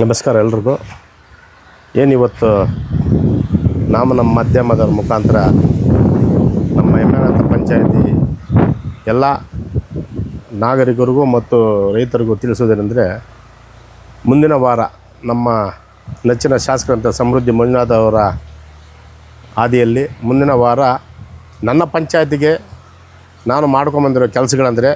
ನಮಸ್ಕಾರ ಎಲ್ರಿಗೂ. ಏನಿವತ್ತು ನಾವು ನಮ್ಮ ಮಾಧ್ಯಮದ ಮುಖಾಂತರ ನಮ್ಮ ಹೆಮ್ಮೆನಂತ ಪಂಚಾಯತಿ ಎಲ್ಲ ನಾಗರಿಕರಿಗೂ ಮತ್ತು ರೈತರಿಗೂ ತಿಳಿಸೋದೇನೆಂದರೆ ಮುಂದಿನ ವಾರ ನಮ್ಮ ನೆಚ್ಚಿನ ಶಾಸಕರಂತ ಸಮೃದ್ಧಿ ಮಂಜುನಾಥ್ ಅವರ ಹಾದಿಯಲ್ಲಿ ಮುಂದಿನ ವಾರ ನನ್ನ ಪಂಚಾಯತಿಗೆ ನಾನು ಮಾಡ್ಕೊಂಬಂದಿರೋ ಕೆಲಸಗಳಂದರೆ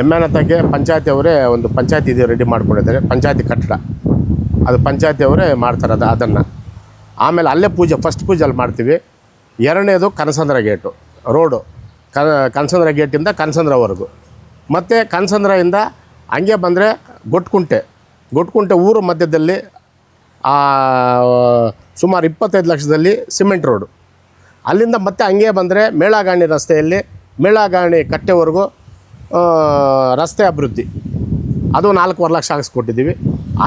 ಎಮ್ಮೆನ ಎಮ್ಮೆನತಕ್ಕೆ ಪಂಚಾಯತಿ ಅವರೇ ಒಂದು ಪಂಚಾಯತಿ ಇದು ರೆಡಿ ಮಾಡಿಕೊಂಡಿದ್ದಾರೆ, ಪಂಚಾಯತಿ ಕಟ್ಟಡ. ಅದು ಪಂಚಾಯತಿ ಅವರೇ ಮಾಡ್ತಾರೆ ಅದು, ಅದನ್ನು. ಆಮೇಲೆ ಅಲ್ಲೇ ಪೂಜೆ ಫಸ್ಟ್ ಪೂಜೆ ಅಲ್ಲಿ ಮಾಡ್ತೀವಿ. ಎರಡನೇದು ಕನಸಂದ್ರ ಗೇಟು ರೋಡು ಕನಸಂದ್ರ ಗೇಟಿಂದ ಕನಸಂದ್ರವರೆಗೂ ಮತ್ತು ಕನಸಂದ್ರದಿಂದ ಹಂಗೆ ಬಂದರೆ ಗೊಟ್ಕುಂಟೆ. ಗೊಟ್ಕುಂಟೆ ಊರು ಮಧ್ಯದಲ್ಲಿ ಸುಮಾರು ಇಪ್ಪತ್ತೈದು ಲಕ್ಷದಲ್ಲಿ ಸಿಮೆಂಟ್ ರೋಡು ಅಲ್ಲಿಂದ ಮತ್ತೆ ಹಂಗೆ ಬಂದರೆ ಮೇಳಗಾಣಿ ರಸ್ತೆಯಲ್ಲಿ, ಮೇಳಗಾಣಿ ಕಟ್ಟೆವರೆಗೂ ರಸ್ತೆ ಅಭಿವೃದ್ಧಿ. ಅದು ನಾಲ್ಕೂವರೆ ಲಕ್ಷ ಹಾಕಿಸ್ಕೊಟ್ಟಿದ್ದೀವಿ.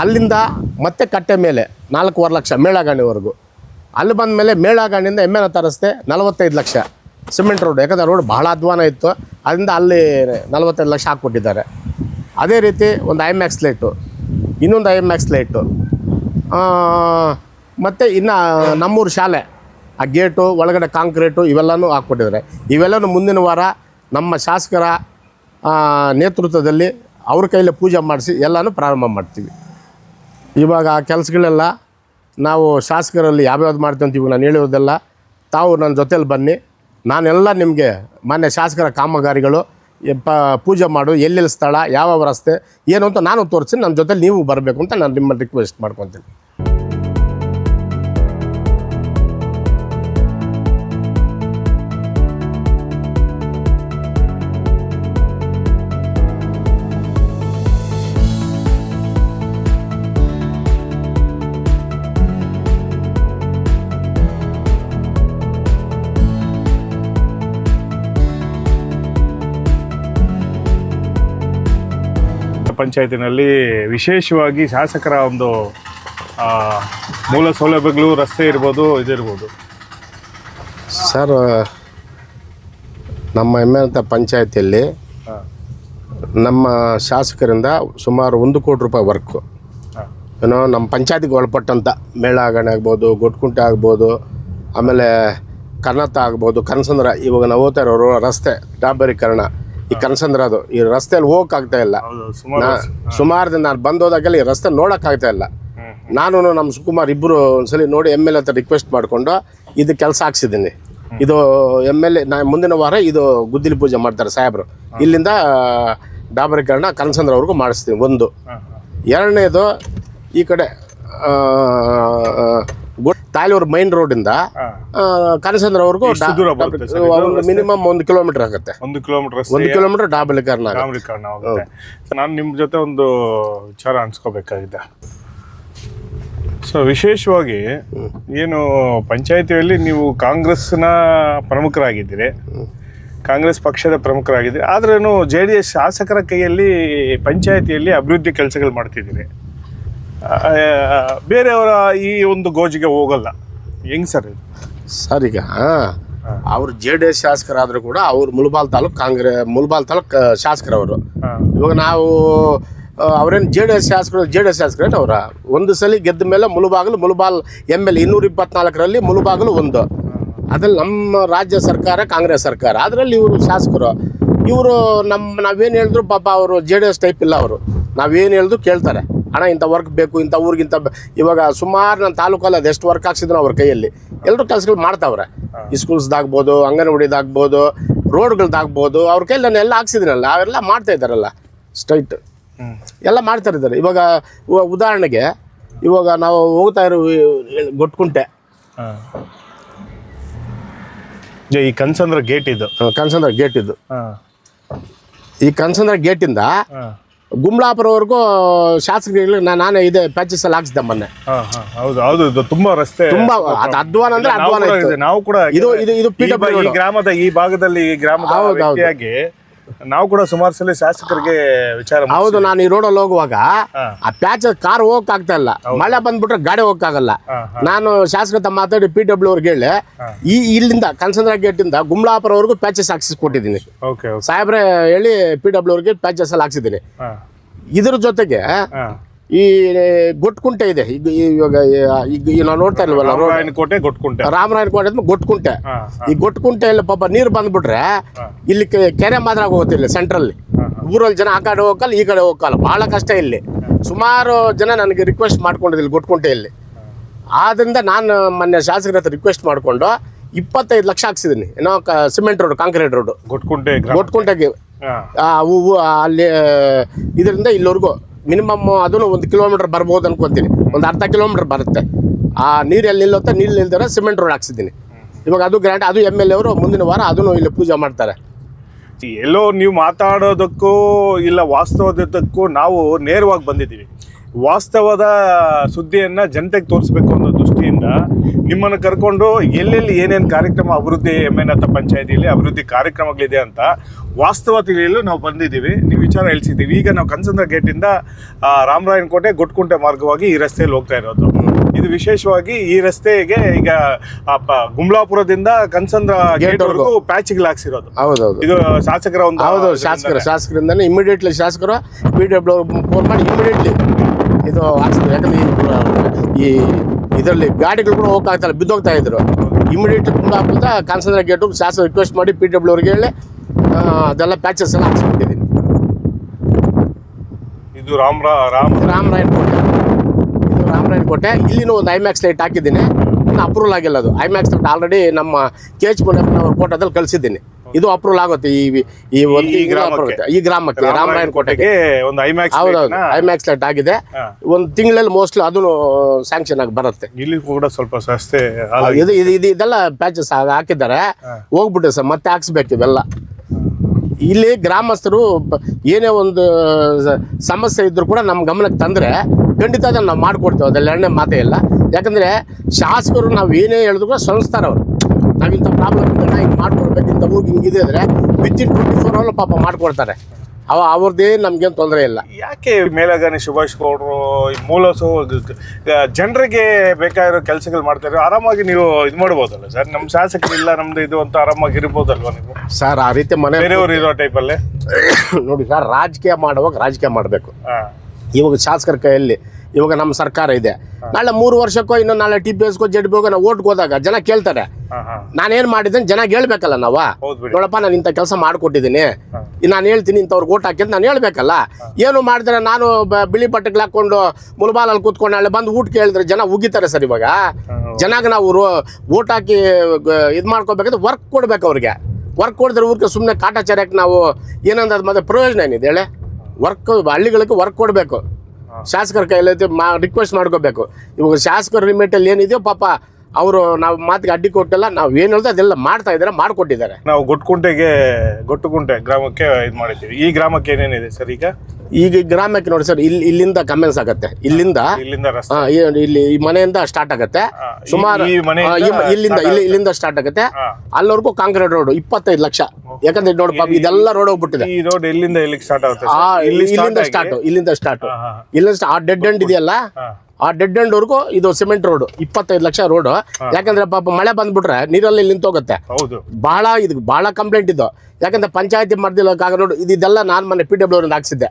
ಅಲ್ಲಿಂದ ಮತ್ತೆ ಕಟ್ಟೆ ಮೇಲೆ ನಾಲ್ಕೂವರೆ ಲಕ್ಷ ಮೇಳಗಾಣಿವರೆಗೂ ಅಲ್ಲಿ ಬಂದ ಮೇಲೆ ಮೇಳಗಾಣಿಯಿಂದ ಎಮ್ಮೆನತ್ತ ರಸ್ತೆ ನಲವತ್ತೈದು ಲಕ್ಷ. ಸಿಮೆಂಟ್ ರೋಡ್, ಯಾಕಂದರೆ ರೋಡ್ ಬಹಳ ಅಧ್ವಾನ ಇತ್ತು. ಅದರಿಂದ ಅಲ್ಲಿ ನಲವತ್ತೈದು ಲಕ್ಷ ಹಾಕ್ಕೊಟ್ಟಿದ್ದಾರೆ. ಅದೇ ರೀತಿ ಒಂದು ಐ ಮ್ಯಾಕ್ಸ್ ಲೈಟು ಇನ್ನೊಂದು ಐ ಮ್ಯಾಕ್ಸ್ ಲೈಟು ಮತ್ತು ಇನ್ನು ನಮ್ಮೂರು ಶಾಲೆ, ಆ ಗೇಟು, ಒಳಗಡೆ ಕಾಂಕ್ರೀಟು ಇವೆಲ್ಲನೂ ಹಾಕ್ಕೊಟ್ಟಿದ್ದಾರೆ. ಇವೆಲ್ಲನೂ ಮುಂದಿನ ವಾರ ನಮ್ಮ ಶಾಸಕರ ನೇತೃತ್ವದಲ್ಲಿ ಅವ್ರ ಕೈಲೇ ಪೂಜೆ ಮಾಡಿಸಿ ಎಲ್ಲನೂ ಪ್ರಾರಂಭ ಮಾಡ್ತೀವಿ. ಇವಾಗ ಆ ಕೆಲಸಗಳೆಲ್ಲ ನಾವು ಶಾಸಕರಲ್ಲಿ ಯಾವ್ಯಾವ್ದು ಮಾಡ್ತೀವಿ ನಾನು ಹೇಳಿರೋದೆಲ್ಲ ತಾವು ನನ್ನ ಜೊತೇಲಿ ಬನ್ನಿ. ನಾನೆಲ್ಲ ನಿಮಗೆ ಮಾನ್ಯ ಶಾಸಕರ ಕಾಮಗಾರಿಗಳು ಪ, ಪೂಜೆ ಮಾಡು, ಎಲ್ಲೆಲ್ಲಿ ಸ್ಥಳ ಯಾವ ರಸ್ತೆ, ಏನು ಅಂತ ನಾನು ತೋರಿಸಿ ನನ್ನ ಜೊತೆಲಿ ನೀವು ಬರಬೇಕು ಅಂತ ನಾನು ನಿಮ್ಮಲ್ಲಿ ರಿಕ್ವೆಸ್ಟ್ ಮಾಡ್ಕೊತೀನಿ. ಪಂಚಾಯತಿನಲ್ಲಿ ವಿಶೇಷವಾಗಿ ಶಾಸಕರ ಒಂದು ಮೂಲ ಸೌಲಭ್ಯಗಳು ರಸ್ತೆ ಇರ್ಬೋದು ಇದಿರ್ಬೋದು ಸರ್ ನಮ್ಮ ಹೆಮ್ಮೆ ಅಂತ ಪಂಚಾಯತಿಯಲ್ಲಿ ನಮ್ಮ ಶಾಸಕರಿಂದ ಸುಮಾರು ಒಂದು ಕೋಟಿ ರೂಪಾಯಿ ವರ್ಕು. ಏನೋ ನಮ್ಮ ಪಂಚಾಯತಿಗೆ ಒಳಪಟ್ಟಂಥ ಮೇಳಾಗಣೆ ಆಗ್ಬೋದು ಗೊಟ್ಕುಂಟೆ ಆಗ್ಬೋದು ಆಮೇಲೆ ಕನ್ನತ ಆಗ್ಬೋದು ಕನಸಂದ್ರ ಇವಾಗ ನಾವು ಓದ್ತಾ ಇರೋ ರೋ- ರಸ್ತೆ ಡಾಬರೀಕರಣ ಈ ಕನಸಂದ್ರ ಅದು ಈ ರಸ್ತೆಯಲ್ಲಿ ಹೋಗಕ್ಕಾಗ್ತಾ ಇಲ್ಲ. ಹೌದು ಸುಮಾರು ನಾ ಸುಮಾರು ದಿನ ನಾನು ಬಂದೋದಾಗೆಲ್ಲ ಈ ರಸ್ತೆ ನೋಡೋಕ್ಕಾಗ್ತಾ ಇಲ್ಲ. ನಾನು ನಮ್ಮ ಸುಕುಮಾರ್ ಇಬ್ಬರು ಒಂದ್ಸಲಿ ನೋಡಿ ಎಂ ಎಲ್ ಹತ್ರ ರಿಕ್ವೆಸ್ಟ್ ಮಾಡಿಕೊಂಡು ಇದು ಕೆಲಸ ಹಾಕ್ಸಿದ್ದೀನಿ. ಇದು ಎಂ ಎಲ್ ಎ ನಾ ಮುಂದಿನ ವಾರ ಇದು ಗುದ್ದಿಲಿ ಪೂಜೆ ಮಾಡ್ತಾರೆ ಸಾಹೇಬ್ರು. ಇಲ್ಲಿಂದ ಡಾಬರೀಕರಣ ಅವ್ರಿಗೂ ಮಾಡಿಸ್ತೀನಿ ಒಂದು. ಎರಡನೇದು ಈ ಕಡೆ ತಾಯ್ಲೂರು ಮೈನ್ ರೋಡಿಂದ ಇಂದ ಕನಸಂದ್ರವರೆಗೂ ಒಂದು ಮಿನಿಮಮ್ ಒಂದು ಕಿಲೋಮೀಟರ್ ಆಗುತ್ತೆ. ಒಂದು ಕಿಲೋಮೀಟರ್ ಒಂದು ಕಿಲೋಮೀಟರ್ ಡಾಬಲಿಕರ್ನ ಡಾಬಲಿಕರ್ನ ನಾನು ನಿಮ್ಮ ಜೊತೆ ಒಂದು ವಿಚಾರ ಅನ್ಸ್ಕೋಬೇಕಾಗಿದೆ ಸೊ ವಿಶೇಷವಾಗಿ ಏನು ಪಂಚಾಯತಿಯಲ್ಲಿ ನೀವು ಕಾಂಗ್ರೆಸ್ನ ಪ್ರಮುಖರಾಗಿದ್ದೀರಿ. ಕಾಂಗ್ರೆಸ್ ಪಕ್ಷದ ಪ್ರಮುಖರಾಗಿದ್ದೀರಿ. ಆದ್ರೂ ಜೆ ಡಿ ಎಸ್ ಶಾಸಕರ ಕೈಯಲ್ಲಿ ಪಂಚಾಯತಿಯಲ್ಲಿ ಅಭಿವೃದ್ಧಿ ಕೆಲಸಗಳು ಮಾಡ್ತಿದ್ದೀರಿ. ಬೇರೆಯವರ ಈ ಒಂದು ಗೋಜಿಗೆ ಹೋಗಲ್ಲ. ಹೆಂಗ್ ಸರ್ ಇದು? ಸರ್ ಈಗ ಅವ್ರು ಜೆ ಡಿ ಎಸ್ ಶಾಸಕರಾದರೂ ಕೂಡ ಅವ್ರು ಮುಲ್ಬಾಲ್ ತಾಲೂಕು ಕಾಂಗ್ರೆ ಮುಲ್ಬಾಲ್ ತಾಲೂಕು ಶಾಸಕರವರು. ಇವಾಗ ನಾವು ಅವ್ರೇನು ಜೆ ಡಿ ಎಸ್ ಶಾಸಕರು ಜೆ ಡಿ ಎಸ್ ಶಾಸಕರೇನು ಅವರ? ಒಂದು ಸಲ ಗೆದ್ದ ಮೇಲೆ ಮುಲುಬಾಗಲು ಮುಳುಬಾಲ್ ಎಂ ಎಲ್ ಇನ್ನೂರ ಇಪ್ಪತ್ನಾಲ್ಕರಲ್ಲಿ ಮುಳುಬಾಗಿಲು ಒಂದು. ಅದ್ರಲ್ಲಿ ನಮ್ಮ ರಾಜ್ಯ ಸರ್ಕಾರ ಕಾಂಗ್ರೆಸ್ ಸರ್ಕಾರ. ಅದರಲ್ಲಿ ಇವರು ಶಾಸಕರು. ಇವರು ನಮ್ಮ ನಾವೇನು ಹೇಳಿದ್ರು ಪಾಪ ಅವರು ಜೆ ಡಿ ಎಸ್ ಟೈಪ್ ಇಲ್ಲ ಅವರು. ನಾವೇನು ಹೇಳಿದ್ರು ಕೇಳ್ತಾರೆ. ಹಣ ಇಂಥ ವರ್ಕ್ ಬೇಕು ಇಂಥ ಊರಿಗಿಂತ ಇವಾಗ ಸುಮಾರು ನನ್ನ ತಾಲೂಕಲ್ಲಿ ಅದೆಷ್ಟು ವರ್ಕ್ ಹಾಕ್ಸಿದ್ರು ಅವ್ರ ಕೈಯಲ್ಲಿ. ಎಲ್ಲರೂ ಕೆಲಸಗಳು ಮಾಡ್ತಾವ್ರೆ. ಈ ಸ್ಕೂಲ್ಸ್ದಾಗ್ಬೋದು ಅಂಗನವಾಡಿದಾಗ್ಬೋದು ರೋಡ್ಗಳ್ದಾಗ್ಬೋದು ಅವ್ರ ಕೈಯಲ್ಲಿ ನಾನು ಎಲ್ಲ ಹಾಕ್ಸಿದ್ದೀನಲ್ಲ ಅವೆಲ್ಲ ಮಾಡ್ತಾ ಇದ್ದಾರಲ್ಲ ಸ್ಟ್ರೈಟ್ ಎಲ್ಲ ಮಾಡ್ತಾ ಇದ್ದಾರೆ. ಇವಾಗ ಉದಾಹರಣೆಗೆ ಇವಾಗ ನಾವು ಹೋಗ್ತಾ ಇರೋ ಗೊಟ್ಕುಂಟೆ. ಈ ಕನ್ಸಂದ್ರ ಗೇಟ್ ಇದು. ಕನ್ಸಂದ್ರ ಗೇಟ್ ಇದು. ಈ ಕನ್ಸಂದ್ರ ಗೇಟಿಂದ ಗುಮ್ಲಾಪುರವರೆಗೂ ಶಾಸಕರಿಗೆ ನಾನೇ ಇದೆ ಪ್ಯಾಚಸ್ ಅಲ್ಲಿ ಹಾಕ್ಸಿದ್ದೆ ಮೊನ್ನೆ. ಹೌದು ಹೌದು ತುಂಬಾ ರಸ್ತೆ. ತುಂಬಾ ಅದು ಅಧ್ವಾನ ಅಂದ್ರೆ ಅಧ್ವಾನ ಇದೆ, ನಾವು ಕೂಡ ಇದು ಇದು ಇದು ಈ ಬ- ಗ್ರಾಮದ ಈ ಭಾಗದಲ್ಲಿ ಈ ಗ್ರಾಮದ ಹೌದು, ನಾವು ಕೂಡ ಸುಮಾರು ಸಲ ಶಾಸಕರಿಗೆ ವಿಚಾರ ಹೌದು ನಾನು ಈ ರೋಡಲ್ಲಿ ಹೋಗುವಾಗ ಆ ಪ್ಯಾಚ್ ಕಾರ್ ಹೋಗಕ್ ಆಗ್ತಾ ಇಲ್ಲ ಮಳೆ ಬಂದ್ಬಿಟ್ರೆ ಗಾಡಿ ಹೋಗಕ್ಕಾಗಲ್ಲ. ನಾನು ಶಾಸಕ ತಮ್ಮ ಮಾತಾಡಿ ಪಿ ಡಬ್ಲ್ಯೂ ಅವ್ರಿಗೆ ಹೇಳಿ ಈ ಇಲ್ಲಿಂದ ಕನ್ಸಂದ್ರ ಗೇಟಿಂದ ಗುಮ್ಲಾಪುರವರೆಗೂ ಪ್ಯಾಚಸ್ ಹಾಕ್ಸಿಸ್ಕೊಟ್ಟಿದ್ದೀನಿ ಸಾಹೇಬ್ರೆ ಹೇಳಿ ಪಿ ಡಬ್ಲ್ಯೂ ಅವ್ರಿಗೆ ಪ್ಯಾಚಸ್ ಅಲ್ಲಿ ಹಾಕ್ಸಿದ್ದೀನಿ. ಇದ್ರ ಜೊತೆಗೆ. ಈ ಗೊಟ್ಕುಂಟೆ ಇದೆ. ಈಗ ಇವಾಗ ಈಗ ನಾವು ನೋಡ್ತಾ ಇಲ್ವಲ್ಲ ರೋಡ್ ರಾಮರಾಯನ ಕೋಟೆ ಗೊಟ್ಕುಂಟೆ. ರಾಮರಾಯನ ಕೋಟೆ ಅಂದ್ರೆ ಗೊಟ್ಕುಂಟೆ. ಈ ಗೊಟ್ಕುಂಟೆ ಗೊಟ್ಕುಂಟೆಯಲ್ಲಿ ಪಾಪ ನೀರು ಬಂದ್ಬಿಟ್ರೆ ಇಲ್ಲಿ ಕೆರೆ ಮಾತ್ರ ಹೋಗುತ್ತಿಲ್ಲ ಸೆಂಟ್ರಲ್ಲಿ ಊರಲ್ಲಿ ಜನ ಆ ಕಡೆ ಹೋಗಲ್ಲ ಈ ಕಡೆ ಹೋಗಲ್ಲ ಬಹಳ ಕಷ್ಟ ಇಲ್ಲಿ. ಸುಮಾರು ಜನ ನನಗೆ ರಿಕ್ವೆಸ್ಟ್ ಮಾಡ್ಕೊಂಡಿದ್ದಿಲ್ಲ ಗೊಟ್ಕುಂಟೆಯಲ್ಲಿ ಆದ್ರಿಂದ ನಾನು ಮೊನ್ನೆ ಶಾಸಕರ ಹತ್ರ ರಿಕ್ವೆಸ್ಟ್ ಮಾಡಿಕೊಂಡು ಇಪ್ಪತ್ತೈದು ಲಕ್ಷ ಹಾಕ್ಸಿದ್ದೀನಿ ಏನೋ cement road concrete road Gotkunte ಗೊಟ್ಕುಂಟೆಗೆ. ಅಲ್ಲಿ ಇದರಿಂದ ಇಲ್ಲಿವರೆಗೂ ಮಿನಿಮಮ್ ಅದನ್ನು ಒಂದು ಕಿಲೋಮೀಟರ್ ಬರ್ಬೋದು ಅನ್ಕೋತೀನಿ. ಒಂದು ಅರ್ಧ ಕಿಲೋಮೀಟರ್ ಬರುತ್ತೆ. ಆ ನೀರು ಎಲ್ಲಿ ನಿಲ್ಲುತ್ತೆ ನೀರು ನಿಲ್ದರೆ ಸಿಮೆಂಟ್ ರೋಡ್ ಹಾಕ್ಸಿದ್ದೀನಿ. ಇವಾಗ ಅದು ಗ್ರ್ಯಾಂಡ್ ಅದು ಎಂ ಎಲ್ ಎ ಅವರು ಮುಂದಿನ ವಾರ ಅದನ್ನು ಇಲ್ಲಿ ಪೂಜೆ ಮಾಡ್ತಾರೆ. ಎಲ್ಲೋ ನೀವು ಮಾತಾಡೋದಕ್ಕೂ ಇಲ್ಲ ವಾಸ್ತವದಕ್ಕೂ ನಾವು ನೇರವಾಗಿ ಬಂದಿದ್ದೀವಿ. ವಾಸ್ತವದ ಸುದ್ದಿಯನ್ನು ಜನತೆಗೆ ತೋರಿಸ್ಬೇಕು ಅನ್ನೋ ದೃಷ್ಟಿಯಿಂದ ನಿಮ್ಮನ್ನು ಕರ್ಕೊಂಡು ಎಲ್ಲೆಲ್ಲಿ ಏನೇನು ಕಾರ್ಯಕ್ರಮ ಅಭಿವೃದ್ಧಿ ಎಮ್ಮೆನತ್ತ ಪಂಚಾಯತಿಯಲ್ಲಿ ಅಭಿವೃದ್ಧಿ ಕಾರ್ಯಕ್ರಮಗಳಿದೆ ಅಂತ ವಾಸ್ತವ ತಿಳಿಯಲು ನಾವು ಬಂದಿದ್ದೀವಿ. ನೀವು ವಿಚಾರ ಹೇಳ್ಸಿದ್ದೀವಿ. ಈಗ ನಾವು ಕನ್ಸಂದ್ರ ಗೇಟಿಂದ ರಾಮರಾಯನಕೋಟೆ ರಾಮರಾಯನ ಕೋಟೆ ಗೊಟ್ಕುಂಟೆ ಮಾರ್ಗವಾಗಿ ಈ ರಸ್ತೆಯಲ್ಲಿ ಹೋಗ್ತಾ ಇರೋದು. ಇದು ವಿಶೇಷವಾಗಿ ಈ ರಸ್ತೆಗೆ ಈಗ ಗುಮ್ಲಾಪುರದಿಂದ ಕನ್ಸಂದ್ರ ಗೇಟ್ವರೆಗೂ ಪ್ಯಾಚ್ಗಳು ಹಾಕ್ಸಿರೋದು ಹೌದೌದು. ಇದು ಶಾಸಕರ ಒಂದು ಹೌದು ಶಾಸಕರ ಶಾಸಕರಿಂದನೇ ಇಮಿಡಿಯೇಟ್ಲಿ ಶಾಸಕರು ಪಿ ಡಬ್ಲ್ಯೂ ಫೋನ್ ಮಾಡಿ ಇಮಿಡಿಯೇಟ್ಲಿ ಇದು ಹಾಕ್ಸ್ತೀವಿ ಯಾಕಂದ್ರೆ ಈ- ಇದರಲ್ಲಿ ಗಾಡಿಗಳು ಕೂಡ ಹೋಗ್ತಾಗ್ತಲ್ಲ ಬಿದ್ದೋಗ್ತಾ ಇದ್ರು. ಇಮಿಡಿಯೇಟ್ ಕುಂದಾಪುರದ ಕಾನ್ಸಂದ್ರ ಗೇಟು ಶಾಸನ ರಿಕ್ವೆಸ್ಟ್ ಮಾಡಿ ಪಿ ಡಬ್ಲ್ಯೂ ಅವ್ರಿಗೆ ಹೇಳಿ ಅದೆಲ್ಲ ಪ್ಯಾಚಸ್ ಎಲ್ಲ ಹಾಕ್ಸ್ಬಿಟ್ಟಿದ್ದೀನಿ. ಇದು ರಾಮ್ ರಾಮ್ ರಾಮರಾಯನ ಕೋಟೆ. ಇದು ರಾಮರಾಯನ ಕೋಟೆ. ಇಲ್ಲಿನೂ ಒಂದು ಐಮ್ಯಾಕ್ಸ್ ಲೈಟ್ ಹಾಕಿದ್ದೀನಿ. ಇನ್ನು ಅಪ್ರೂವಲ್ ಆಗಿಲ್ಲ ಅದು. ಐಮ್ಯಾಕ್ಸ್ ಲೈಟ್ ಆಲ್ರೆಡಿ ನಮ್ಮ ಕೆ ಎಚ್ ಮುನಿಯಪ್ಪನವ್ರ ಕೋಟದಲ್ಲಿ ಕಳಿಸಿದ್ದೀನಿ. ಇದು ಅಪ್ರೂವಲ್ ಆಗುತ್ತೆ. ಈ ಈ ಒಂದು ಈ ಈ ಗ್ರಾಮ ಗ್ರಾಮಕ್ಕೆ? ಈ ಗ್ರಾಮಕ್ಕೆ ರಾಮರಾಯನ ಕೋಟೆಗೆ. ಒಂದು ಐಮ್ಯಾಕ್ಸ್ ಹೌದೌದು ಐಮ್ಯಾಕ್ಸ್ ಲೈಟ್ ಆಗಿದೆ. ಒಂದು ತಿಂಗಳಲ್ಲಿ ಮೋಸ್ಟ್ಲಿ ಅದು ಸ್ಯಾಂಕ್ಷನ್ ಆಗಿ ಬರುತ್ತೆ. ಇಲ್ಲಿ ಕೂಡ ಸ್ವಲ್ಪ ಇದು ಇದು ಇದೆಲ್ಲ ಪ್ಯಾಚಸ್ ಹಾಕಿದ್ದಾರೆ. ಹೋಗ್ಬಿಟ್ಟೆ ಸರ್ ಮತ್ತೆ ಹಾಕ್ಸ್ಬೇಕು ಇವೆಲ್ಲ. ಇಲ್ಲಿ ಗ್ರಾಮಸ್ಥರು ಏನೇ ಒಂದು ಸಮಸ್ಯೆ ಇದ್ರು ಕೂಡ ನಮ್ಮ ಗಮನಕ್ಕೆ ತಂದ್ರೆ ಖಂಡಿತ ಅದನ್ನು ನಾವು ಮಾಡಿಕೊಡ್ತೇವೆ. ಅದೆಲ್ಲ ಎರಡನೇ ಮಾತೇ ಇಲ್ಲ. ಯಾಕಂದ್ರೆ ಶಾಸಕರು ನಾವು ಏನೇ ಹೇಳಿದ್ರು ಕೂಡ ಸ್ವಂದಿಸ್ತಾರೆ ಅವರು ನಾವು ಇಂಥ ಪ್ರಾಬ್ಲಮ್ ಇದೆ ಹಿಂಗೆ ಮಾಡ್ಕೊಡ್ಬೇಕು ಇಂಥ ಊರಿಗೆ ಹಿಂಗಿದೆ ಅಂದರೆ ವಿತಿನ್ ಟ್ವೆಂಟಿ ಫೋರ್ ಅವರ್ ಪಾಪ ಮಾಡಿಕೊಡ್ತಾರೆ. ಅವ ಅವ್ರದ್ದೇ ನಮ್ಗೇನು ತೊಂದರೆ ಇಲ್ಲ. ಯಾಕೆ ಮೇಲಗಾನಿ ಸುಭಾಷ್ ಗೌಡ್ರು ಈ ಮೂಲ ಸೋ ಜನರಿಗೆ ಬೇಕಾಗಿರೋ ಕೆಲಸಗಳು ಮಾಡ್ತಾರೆ ಆರಾಮಾಗಿ ನೀವು ಇದು ಮಾಡ್ಬೋದಲ್ಲ ಸರ್? ನಮ್ಮ ಶಾಸಕರು ಇಲ್ಲ ನಮ್ದು ಇದು ಅಂತ ಆರಾಮಾಗಿ ಇರ್ಬೋದಲ್ವಾ ನೀವು? ಸರ್ ಆ ರೀತಿ ಮನೆ ಬೇರೆಯವರು ಇರೋ ಟೈಪಲ್ಲೇ ನೋಡಿ ಸರ್ ರಾಜಕೀಯ ಮಾಡುವಾಗ ರಾಜಕೀಯ ಮಾಡಬೇಕು. ಇವಾಗ ಶಾಸಕರ ಕೈಯಲ್ಲಿ ಇವಾಗ ನಮ್ಮ ಸರ್ಕಾರ ಇದೆ. ನಾಳೆ ಮೂರು ವರ್ಷಕ್ಕೋ ಇನ್ನು ನಾಳೆ ಟಿ ಪಿ ಎಸ್ಗೋ ಜಡ್ ಬಿಗೋ ನಾವು ಓಟ್ಗೆ ಹೋದಾಗ ಜನ ಕೇಳ್ತಾರೆ. ನಾನೇನು ಮಾಡಿದ್ದೀನಿ ಜನ ಹೇಳ್ಬೇಕಲ್ಲ ನಾವು? ನೋಡಪ್ಪ ನಾನು ಇಂಥ ಕೆಲಸ ಮಾಡಿಕೊಟ್ಟಿದ್ದೀನಿ. ನಾನು ಹೇಳ್ತೀನಿ ಇಂಥವ್ರಿಗೆ ಓಟ್ ಹಾಕಿ ಅಂತ ನಾನು ಹೇಳ್ಬೇಕಲ್ಲ? ಏನು ಮಾಡಿದ್ರೆ ನಾನು ಬಿಳಿ ಬಟ್ಟೆಗಳು ಹಾಕೊಂಡು ಮುಲ್ಬಾಲಲ್ಲಿ ಕೂತ್ಕೊಂಡು ನಾಳೆ ಬಂದು ಊಟ ಕೇಳಿದ್ರೆ ಜನ ಉಗಿತಾರೆ ಸರ್ ಇವಾಗ. ಜನಾಗ ನಾವು ಓಟ್ ಹಾಕಿ ಇದು ಮಾಡ್ಕೋಬೇಕಾದ್ರೆ ವರ್ಕ್ ಕೊಡ್ಬೇಕು ಅವ್ರಿಗೆ. ವರ್ಕ್ ಕೊಡಿದ್ರೆ ಊರಿಗೆ ಸುಮ್ಮನೆ ಕಾಟಾಚಾರಕ್ಕೆ ನಾವು ಏನಂದ್ರೆ ಮತ್ತೆ ಪ್ರಯೋಜನ ಏನಿದೆ ಹೇಳಿ? ವರ್ಕ್ ಹಳ್ಳಿಗಳಿಗೆ ವರ್ಕ್ ಕೊಡಬೇಕು. ಶಾಸಕರ ಕೈಲೈತೆ ಮಾ ರಿಕ್ವೆಸ್ಟ್ ಮಾಡ್ಕೋಬೇಕು. ಇವಾಗ ಶಾಸಕರ ಲಿಮಿಟಲ್ಲಿ ಏನಿದೆಯೋ ಪಾಪ ಅವರು ನಾವು ಮಾತಿಗೆ ಅಡ್ಡಿ ಕೊಟ್ಟಿಲ್ಲ ನಾವು ಏನು ಹೇಳ್ದೆ ಅದೆಲ್ಲ ಮಾಡ್ತಾ ಇದ್ದಾರೆ ಮಾಡಿಕೊಟ್ಟಿದ್ದಾರೆ. ನಾವು ಗೊಟ್ಟುಕುಂಟೆಗೆ ಗೊಟ್ಟುಕುಂಟೆ ಗ್ರಾಮಕ್ಕೆ ಇದು ಮಾಡಿದ್ದೀವಿ. ಈ ಗ್ರಾಮಕ್ಕೆ ಏನೇನಿದೆ ಸರ್ ಈಗ? ಈಗ ಗ್ರಾಮಕ್ಕೆ ನೋಡಿ ಸರ್ ಇಲ್ಲಿ ಇಲ್ಲಿಂದ ಕಮೆನ್ಸ್ ಆಗುತ್ತೆ. ಇಲ್ಲಿಂದ ಇಲ್ಲಿಂದ ರಸ್ತೆ. ಆ, ಈ- ಇಲ್ಲಿ ಈ ಮನೆಯಿಂದ ಸ್ಟಾರ್ಟ್ ಆಗುತ್ತೆ. ಆ, ಈ- ಸುಮಾರು ಈ ಮನೆಯಿಂದ ಆ, ಈ- ಇಲ್ಲಿಂದ ಇಲ್ಲಿ ಇಲ್ಲಿಂದ ಸ್ಟಾರ್ಟ್ ಆಗುತ್ತೆ. ಅಲ್ಲಿವರೆಗೂ ಕಾಂಕ್ರೀಟ್ ರೋಡ್ ಇಪ್ಪತ್ತೈದು ಲಕ್ಷ. ಯಾಕಂದ್ರೆ ನೋಡಿ ಪಾಪ ಇದೆಲ್ಲ ರೋಡ್ ಹೋಗ್ಬಿಟ್ಟಿದೆ. ಈ ರೋಡ್ ಎಲ್ಲಿಂದ ಎಲ್ಲಿಗೆ ಸ್ಟಾರ್ಟ್ ಆಗುತ್ತೆ ಆ ಇಲ್ಲಿ ಇಲ್ಲಿಂದ ಸ್ಟಾರ್ಟ್ ಇಲ್ಲಿಂದ ಸ್ಟಾರ್ಟ್ ಇಲ್ಲ ಆ. ಡೆಡ್ ಎಂಡ್ ಇದೆಯಲ್ಲ. ಆ ಡೆಡ್ ಎಂಡ್ ವರೆಗೂ ಇದು ಸಿಮೆಂಟ್ ರೋಡ್ ಇಪ್ಪತ್ತೈದು ಲಕ್ಷ ರೋಡ್ ಯಾಕಂದ್ರೆ ಪಾಪ ಮಳೆ ಬಂದ್ಬಿಟ್ರೆ ನೀರಲ್ಲಿ ನಿಂತೋಗುತ್ತೆ. ಬಹಳ ಇದು ಬಹಳ ಕಂಪ್ಲೇಂಟ್ ಇದು. ಯಾಕಂದ್ರೆ ಪಂಚಾಯತಿ ಮಾಡ್ದಿಲ್ಲ ಕಾಗ ನೋಡು ಇದೆಲ್ಲ ನಾನು ಮನೆ ಪಿ ಡಬ್ಲ್ಯೂ ಅವ್ರಿಂದ ಹಾಕ್ಸಿದ್ದೆ.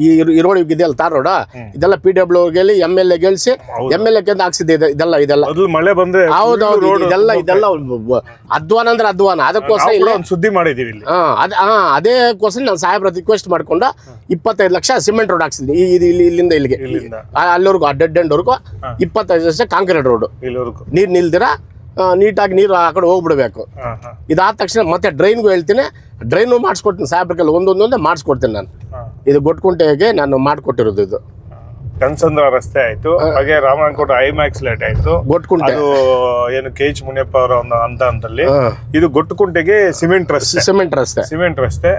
ಈ ಈ ರೋಡ್ ಇದೆಯಲ್ಲ ತಾರ್ ರೋಡ್? ಇದೆಲ್ಲ ಪಿ ಡಬ್ಲ್ಯೂ ಗೆಲ್ಲಿ ಎಂ ಎಲ್ ಎ ಗೆಲ್ಸಿ ಎಂ ಎಲ್ ಎ ಕೆಂದ ಹಾಕ್ಸಿದ್ದೆ ಇದು- ಇದೆಲ್ಲ ಇದೆಲ್ಲ. ಮಳೆ ಬಂದ್ರೆ ಹೌದೌದು ಇದೆಲ್ಲ ಇದೆಲ್ಲ ಅದ್ವಾನ ಅಧ್ವಾನ ಅಂದ್ರೆ ಅಧ್ವಾನ ಅದಕ್ಕೋಸ್ಕರ ಇಲ್ಲ ಸುದ್ದಿ ಮಾಡಿದೀವಿ ಹಾ ಅದ್ ಹಾ ಅದೇಕೋಸ್ಕರ ನಾನು ಸಾಹೇಬ್ರ ರಿಕ್ವೆಸ್ಟ್ ಮಾಡ್ಕೊಂಡು ಇಪ್ಪತ್ತೈದು ಲಕ್ಷ ಸಿಮೆಂಟ್ ರೋಡ್ ಹಾಕ್ಸಿದ್ದೆ. ಇಲ್ಲಿ ಇಲ್ಲಿಂದ ಇಲ್ಲಿಗೆ. ಅಲ್ಲಿವರೆಗೂ ಡೆಡ್ ಎಂಡ್ವರೆಗೂ ಇಪ್ಪತ್ತೈದು ಲಕ್ಷ ಕಾಂಕ್ರೀಟ್ ರೋಡ್ ನೀರ್ ನಿಲ್ದಿರ? ನೀಟಾಗಿ ನೀರು ಆ ಕಡೆ ಹೋಗ್ಬಿಡ್ಬೇಕು. ಇದಾದ ತಕ್ಷಣ ಮತ್ತೆ ಡ್ರೈನ್ಗೂ ಹೇಳ್ತೀನಿ ಡ್ರೈನು ಮಾಡಿಸ್ಕೊಡ್ತೀನಿ ಸಾಹೇಬ್ರಿಗೆಲ್ಲ ಒಂದೊಂದೊಂದೇ ಮಾಡಿಸ್ಕೊಡ್ತೀನಿ ನಾನು. ಇದು ಗೊಟ್ಕುಂಟೆಗೆ ನಾನು ಮಾಡಿಕೊಟ್ಟಿರೋದು ಇದು. ಕನ್ಸಂದ್ರ ರಸ್ತೆ ಆಯ್ತು. ಹಾಗೆ ರಾಮನಕೋಟ ಐಮ್ಯಾಕ್ಸ್ ಲೈಟ್ ಆಯ್ತು. ಗೊಟ್ಕುಂಟೆ ಅದು ಏನು ಕೆ ಎಚ್ ಮುನಿಯಪ್ಪ ಅವರ ಒಂದು ಹಂತ ಅಂತಲ್ಲಿ ಇದು ಗೊಟ್ಟುಕುಂಟೆಗೆ ಸಿಮೆಂಟ್ ರಸ್ತೆ. ಸಿಮೆಂಟ್ ರಸ್ತೆ. ಸಿಮೆಂಟ್ ರಸ್ತೆ.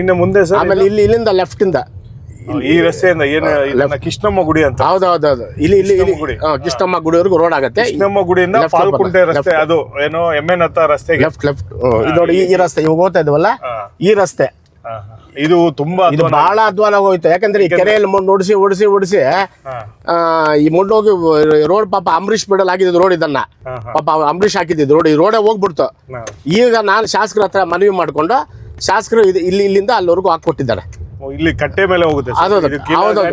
ಇನ್ನು ಮುಂದೆ ಸರ್ ಆಮೇಲೆ ಇಲ್ಲಿ ಇಲ್ಲಿಂದ ಲೆಫ್ಟಿಂದ ಈ ರಸ್ತೆಯಿಂದ ಏನು ಕೃಷ್ಣಮ್ಮ ಗುಡಿ ಅಂತ. ಹೌದೌದೌದು ಇಲ್ಲಿ ಇಲ್ಲಿ ಇಲ್ಲಿ ಕೃಷ್ಣಮ್ಮ ಗುಡಿ. ಕೃಷ್ಣಮ್ಮ ಗುಡಿವರೆಗೂ ರೋಡ್ ಆಗುತ್ತೆ ಕೃಷ್ಣಮ್ಮ ಗುಡಿಯಿಂದ ಪಾಲ್ಕುಂಟೆ ರಸ್ತೆ ಅದು ಏನೋ ಎಮ್ಮೆನ್ ಹತ್ತ ರಸ್ತೆಗೆ. ಲೆಫ್ಟ್ ಲೆಫ್ಟ್ ನೋಡಿ ಈ- ರಸ್ತೆ ಇವಾಗ ಹೋಗ್ತಾ ಇದ್ವಲ್ಲ? ಈ ರಸ್ತೆ. ಇದು ತುಂಬಾ ಇದು. ಬಹಳ ಅಧ್ವಾನ ಹೋಯ್ತು. ಯಾಕಂದ್ರೆ ಈ ಕೆರೆಯಲ್ಲಿ ಮಣ್ಣು ಓಡಿಸಿ ಓಡಿಸಿ ಓಡಿಸಿ ಆ, ಈ ಮಣ್ಣು ಹೋಗಿ ರೋಡ್ ಪಾಪ ಅಂಬರೀಷ್ ಬಿಡಲ್ ಆಗಿದ್ದು ರೋಡ್ ಇದನ್ನ. ಪಾಪ ಅಂಬರೀಷ್ ಹಾಕಿದ್ದು ರೋಡ್ ಈ ರೋಡೇ ಹೋಗ್ಬಿಡ್ತು. ಈಗ ನಾನು ಶಾಸಕರ ಹತ್ರ ಮನವಿ ಮಾಡ್ಕೊಂಡು ಶಾಸಕರು ಇಲ್ಲಿ ಇಲ್ಲಿಂದ ಅಲ್ಲಿವರೆಗೂ ಹಾಕ್ಕೊಟ್ಟಿದ್ದಾರೆ. ಇಲ್ಲಿ ಕಟ್ಟೆ ಮೇಲೆ ಹೋಗುತ್ತೆ. ಹೌದೌದು.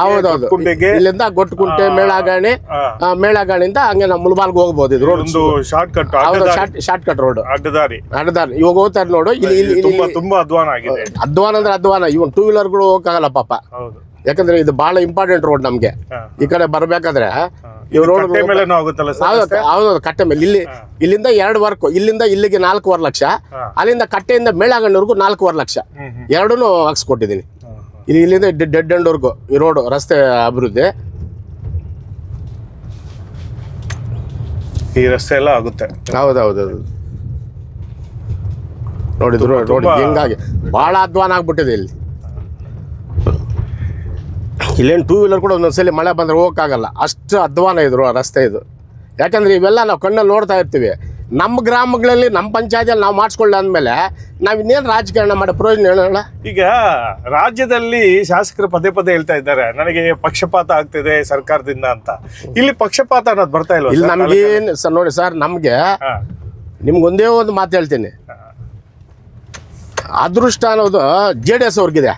ಹೌದೌದು. ಇಲ್ಲಿಂದ ಗೊಟ್ಟಕುಂಟೆ ಮೇಳಾಗಾಣಿ. ಆ, ಮೇಳಾಗಾಣಿಯಿಂದ ಹಂಗೆ ನಮ್ಮ ಮುಲ್ಬಾಲ್ಗೆ ಹೋಗ್ಬೋದು ಇದು ರೋಡ್ ಒಂದು short cut short cut road ಅಡ್ಡದಾರಿ. ಅಡ್ಡದಾರಿ. ಇವಾಗ ಹೋಗ್ತಾರೆ ನೋಡು. ಇಲ್ಲಿ ಇಲ್ಲಿ ತುಂಬಾ ತುಂಬಾ ಅಧ್ವಾನ ಆಗಿದೆ. ಅಧ್ವಾನ ಅಂದ್ರೆ ಅಧ್ವಾನ. ಇವನ್ ಟೂ ವೀಲರ್ಗಳು ಹೋಗಕ್ಕಾಗಲ್ಲ ಪಾಪ. ಯಾಕಂದ್ರೆ ಇದು ಬಹಳ ಇಂಪಾರ್ಟೆಂಟ್ ರೋಡ್ ನಮ್ಗೆ. ಈ ಕಡೆ ಬರ್ಬೇಕಾದ್ರೆ ಕಟ್ಟೆ ಮೇಲೆನೂ ಆಗುತ್ತಲ್ಲ ಸರ್ ಹೌದು ಹೌದು ಕಟ್ಟೆ ಮೇಲೆ. ಇಲ್ಲಿ ಇಲ್ಲಿಂದ ಎರಡು ವರ್ಕ್ ಇಲ್ಲಿಂದ ಇಲ್ಲಿಗೆ ನಾಲ್ಕೂವರೆ ಲಕ್ಷ ಅಲ್ಲಿಂದ ಕಟ್ಟೆಯಿಂದ ಮೇಳಾಗಣ್ಣವರೆಗೂ ನಾಲ್ಕೂವರೆ ಲಕ್ಷ. ಎರಡೂ ಹಾಕ್ಸ್ಕೊಟ್ಟಿದ್ದೀನಿ. ಇಲ್ಲಿ ಇಲ್ಲಿಂದ ಡೆಡ್ ಎಂಡ್ವರೆಗೂ ಈ ರೋಡ್ ರಸ್ತೆ ಅಭಿವೃದ್ಧಿ. ಈ ರಸ್ತೆ ಎಲ್ಲ ಆಗುತ್ತೆ. ಹೌದೌದು. ನೋಡಿದ್ರು ನೋಡಿ ಹಿಂಗಾಗಿ ಭಾಳ ಅಧ್ವಾನ ಆಗ್ಬಿಟ್ಟಿದೆ ಇಲ್ಲಿ. ಇಲ್ಲೇನು ಟೂ ವೀಲರ್ ಕೂಡ ಒಂದೊಂದ್ಸಲಿ ಮಳೆ ಬಂದ್ರೆ ಹೋಗೋಕ್ಕಾಗಲ್ಲ. ಅಷ್ಟು ಅಧ್ವಾನ ಇದ್ರು ಆ ರಸ್ತೆ ಇದು. ಯಾಕಂದ್ರೆ ಇವೆಲ್ಲ ನಾವು ಕಣ್ಣಲ್ಲಿ ನೋಡ್ತಾ ಇರ್ತೀವಿ. ನಮ್ಮ ಗ್ರಾಮಗಳಲ್ಲಿ ನಮ್ಮ ಪಂಚಾಯತಿಯಲ್ಲಿ ನಾವು ಮಾಡಿಸ್ಕೊಳ್ಳ ಅಂದಮೇಲೆ ನಾವು ಇನ್ನೇನು ರಾಜಕಾರಣ ಮಾಡೋ ಪ್ರಯೋಜನ ಹೇಳೋಣ? ಈಗ ರಾಜ್ಯದಲ್ಲಿ ಶಾಸಕರು ಪದೇ ಪದೇ ಹೇಳ್ತಾ ಇದ್ದಾರೆ ನನಗೆ ಪಕ್ಷಪಾತ ಆಗ್ತಿದೆ ಸರ್ಕಾರದಿಂದ ಅಂತ. ಇಲ್ಲಿ ಪಕ್ಷಪಾತ ಅನ್ನೋದು ಬರ್ತಾ ಇಲ್ಲ ಇಲ್ಲಿ ನಮ್ಗೆ ನಮ್ಗೇನು ಸರ್ ನೋಡಿ ಸರ್ ನಮಗೆ ನಿಮ್ಗೊಂದೇ ನಿಮ್ಗೆ ಒಂದೇ ಒಂದು ಮಾತು ಹೇಳ್ತೀನಿ. ಅದೃಷ್ಟ ಅನ್ನೋದು ಜೆ ಡಿ ಎಸ್ ಅವ್ರಿಗಿದೆ.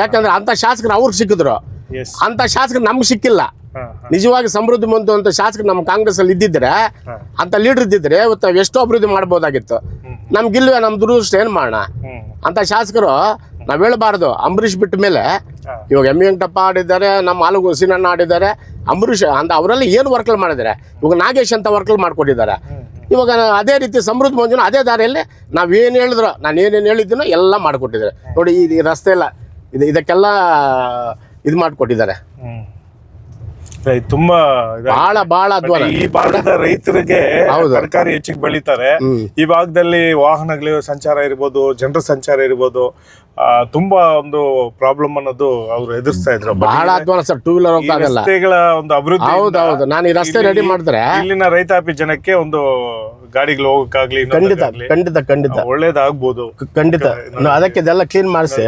ಯಾಕಂದ್ರೆ ಅಂಥ ಶಾಸಕರು ಅವ್ರಿಗೆ ಸಿಕ್ಕಿದ್ರು. Yes. ಶಾಸಕ ನಮ್ಗೆ ಸಿಕ್ಕಿಲ್ಲ. ನಿಜವಾಗಿ ಸಮೃದ್ಧಿ ಬಂತು ಅಂತ ಶಾಸಕ ನಮ್ಮ ಕಾಂಗ್ರೆಸ್ ಅಲ್ಲಿ ಇದ್ದಿದ್ರೆ ಅಂತ ಲೀಡರ್ ಇದ್ದಿದ್ರೆ ಇವತ್ತು ನಾವ್ ಎಷ್ಟೋ ಅಭಿವೃದ್ಧಿ ಮಾಡ್ಬೋದಾಗಿತ್ತು. ನಮ್ಗಿಲ್ವೇ ನಮ್ ದುರದೃಷ್ಟ ಏನ್ ಮಾಡೋಣ? ಅಂತ ಶಾಸಕರು ನಾವ್ ಹೇಳ್ಬಾರ್ದು. ಅಂಬರೀಷ್ ಬಿಟ್ಟ ಮೇಲೆ ಇವಾಗ ಎಂ. ವೆಂಕಟಪ್ಪ ಆಡಿದ್ದಾರೆ ನಮ್ಮ ಆಲೂ ಸೀನಣ್ಣ ಆಡಿದ್ದಾರೆ. ಅಂಬರೀಷ್ ಅಂತ ಅವರಲ್ಲಿ ಏನು ವರ್ಕಲ್ ಮಾಡಿದ್ದಾರೆ? ಇವಾಗ ನಾಗೇಶ್ ಅಂತ ವರ್ಕಲ್ ಮಾಡ್ಕೊಟ್ಟಿದ್ದಾರೆ ಇವಾಗ ಅದೇ ರೀತಿ ಸಮೃದ್ಧಿ ಮಂಜುನ ಅದೇ ದಾರಿಯಲ್ಲಿ ನಾವೇನು ಹೇಳಿದ್ರು ನಾನು ಏನೇನು ಹೇಳಿದ್ದೀನೋ ಎಲ್ಲ ಮಾಡ್ಕೊಟ್ಟಿದ್ದಾರೆ. ನೋಡಿ ಈ ಈ ರಸ್ತೆ ಎಲ್ಲ ಇದು ಇದಕ್ಕೆಲ್ಲ ಇದು ಮಾಡಿಕೊಟ್ಟಿದ್ದಾರೆ. ತುಂಬಾ ಬಹಳ ಬಹಳ ಅಧ್ವಾನ. ಈ ಭಾಗದ ರೈತರಿಗೆ. ತರಕಾರಿ ಹೆಚ್ಚಿಗೆ ಬೆಳೀತಾರೆ. ಈ ಭಾಗದಲ್ಲಿ ವಾಹನಗಳ ಸಂಚಾರ ಇರ್ಬೋದು ಜನರ ಸಂಚಾರ ಇರ್ಬೋದು ತುಂಬಾ ಒಂದು ಪ್ರಾಬ್ಲಮ್ ಅನ್ನೋದು ಅವ್ರು ಎದುರಿಸ್ತಾ ಇದ್ರು. ಬಹಳ ಅಧ್ವಾನ ಸರ್ ಟೂ ವೀಲರ್ ರಸ್ತೆಗಳ ಒಂದು ಅಭಿವೃದ್ಧಿ ಹೌದು ಹೌದು. ನಾನು ಈ ರಸ್ತೆ ರೆಡಿ ಮಾಡಿದ್ರೆ. ಇಲ್ಲಿನ ರೈತಾಪಿ ಜನಕ್ಕೆ ಒಂದು ಗಾಡಿಗಳು ಹೋಗಕ್ಕಾಗ್ಲಿ ಖಂಡಿತ ಖಂಡಿತ ಖಂಡಿತ. ಒಳ್ಳೇದಾಗ್ಬೋದು. ಖಂಡಿತ. ಅದಕ್ಕೆ ಇದೆಲ್ಲ ಕ್ಲೀನ್ ಮಾಡಿಸಿ.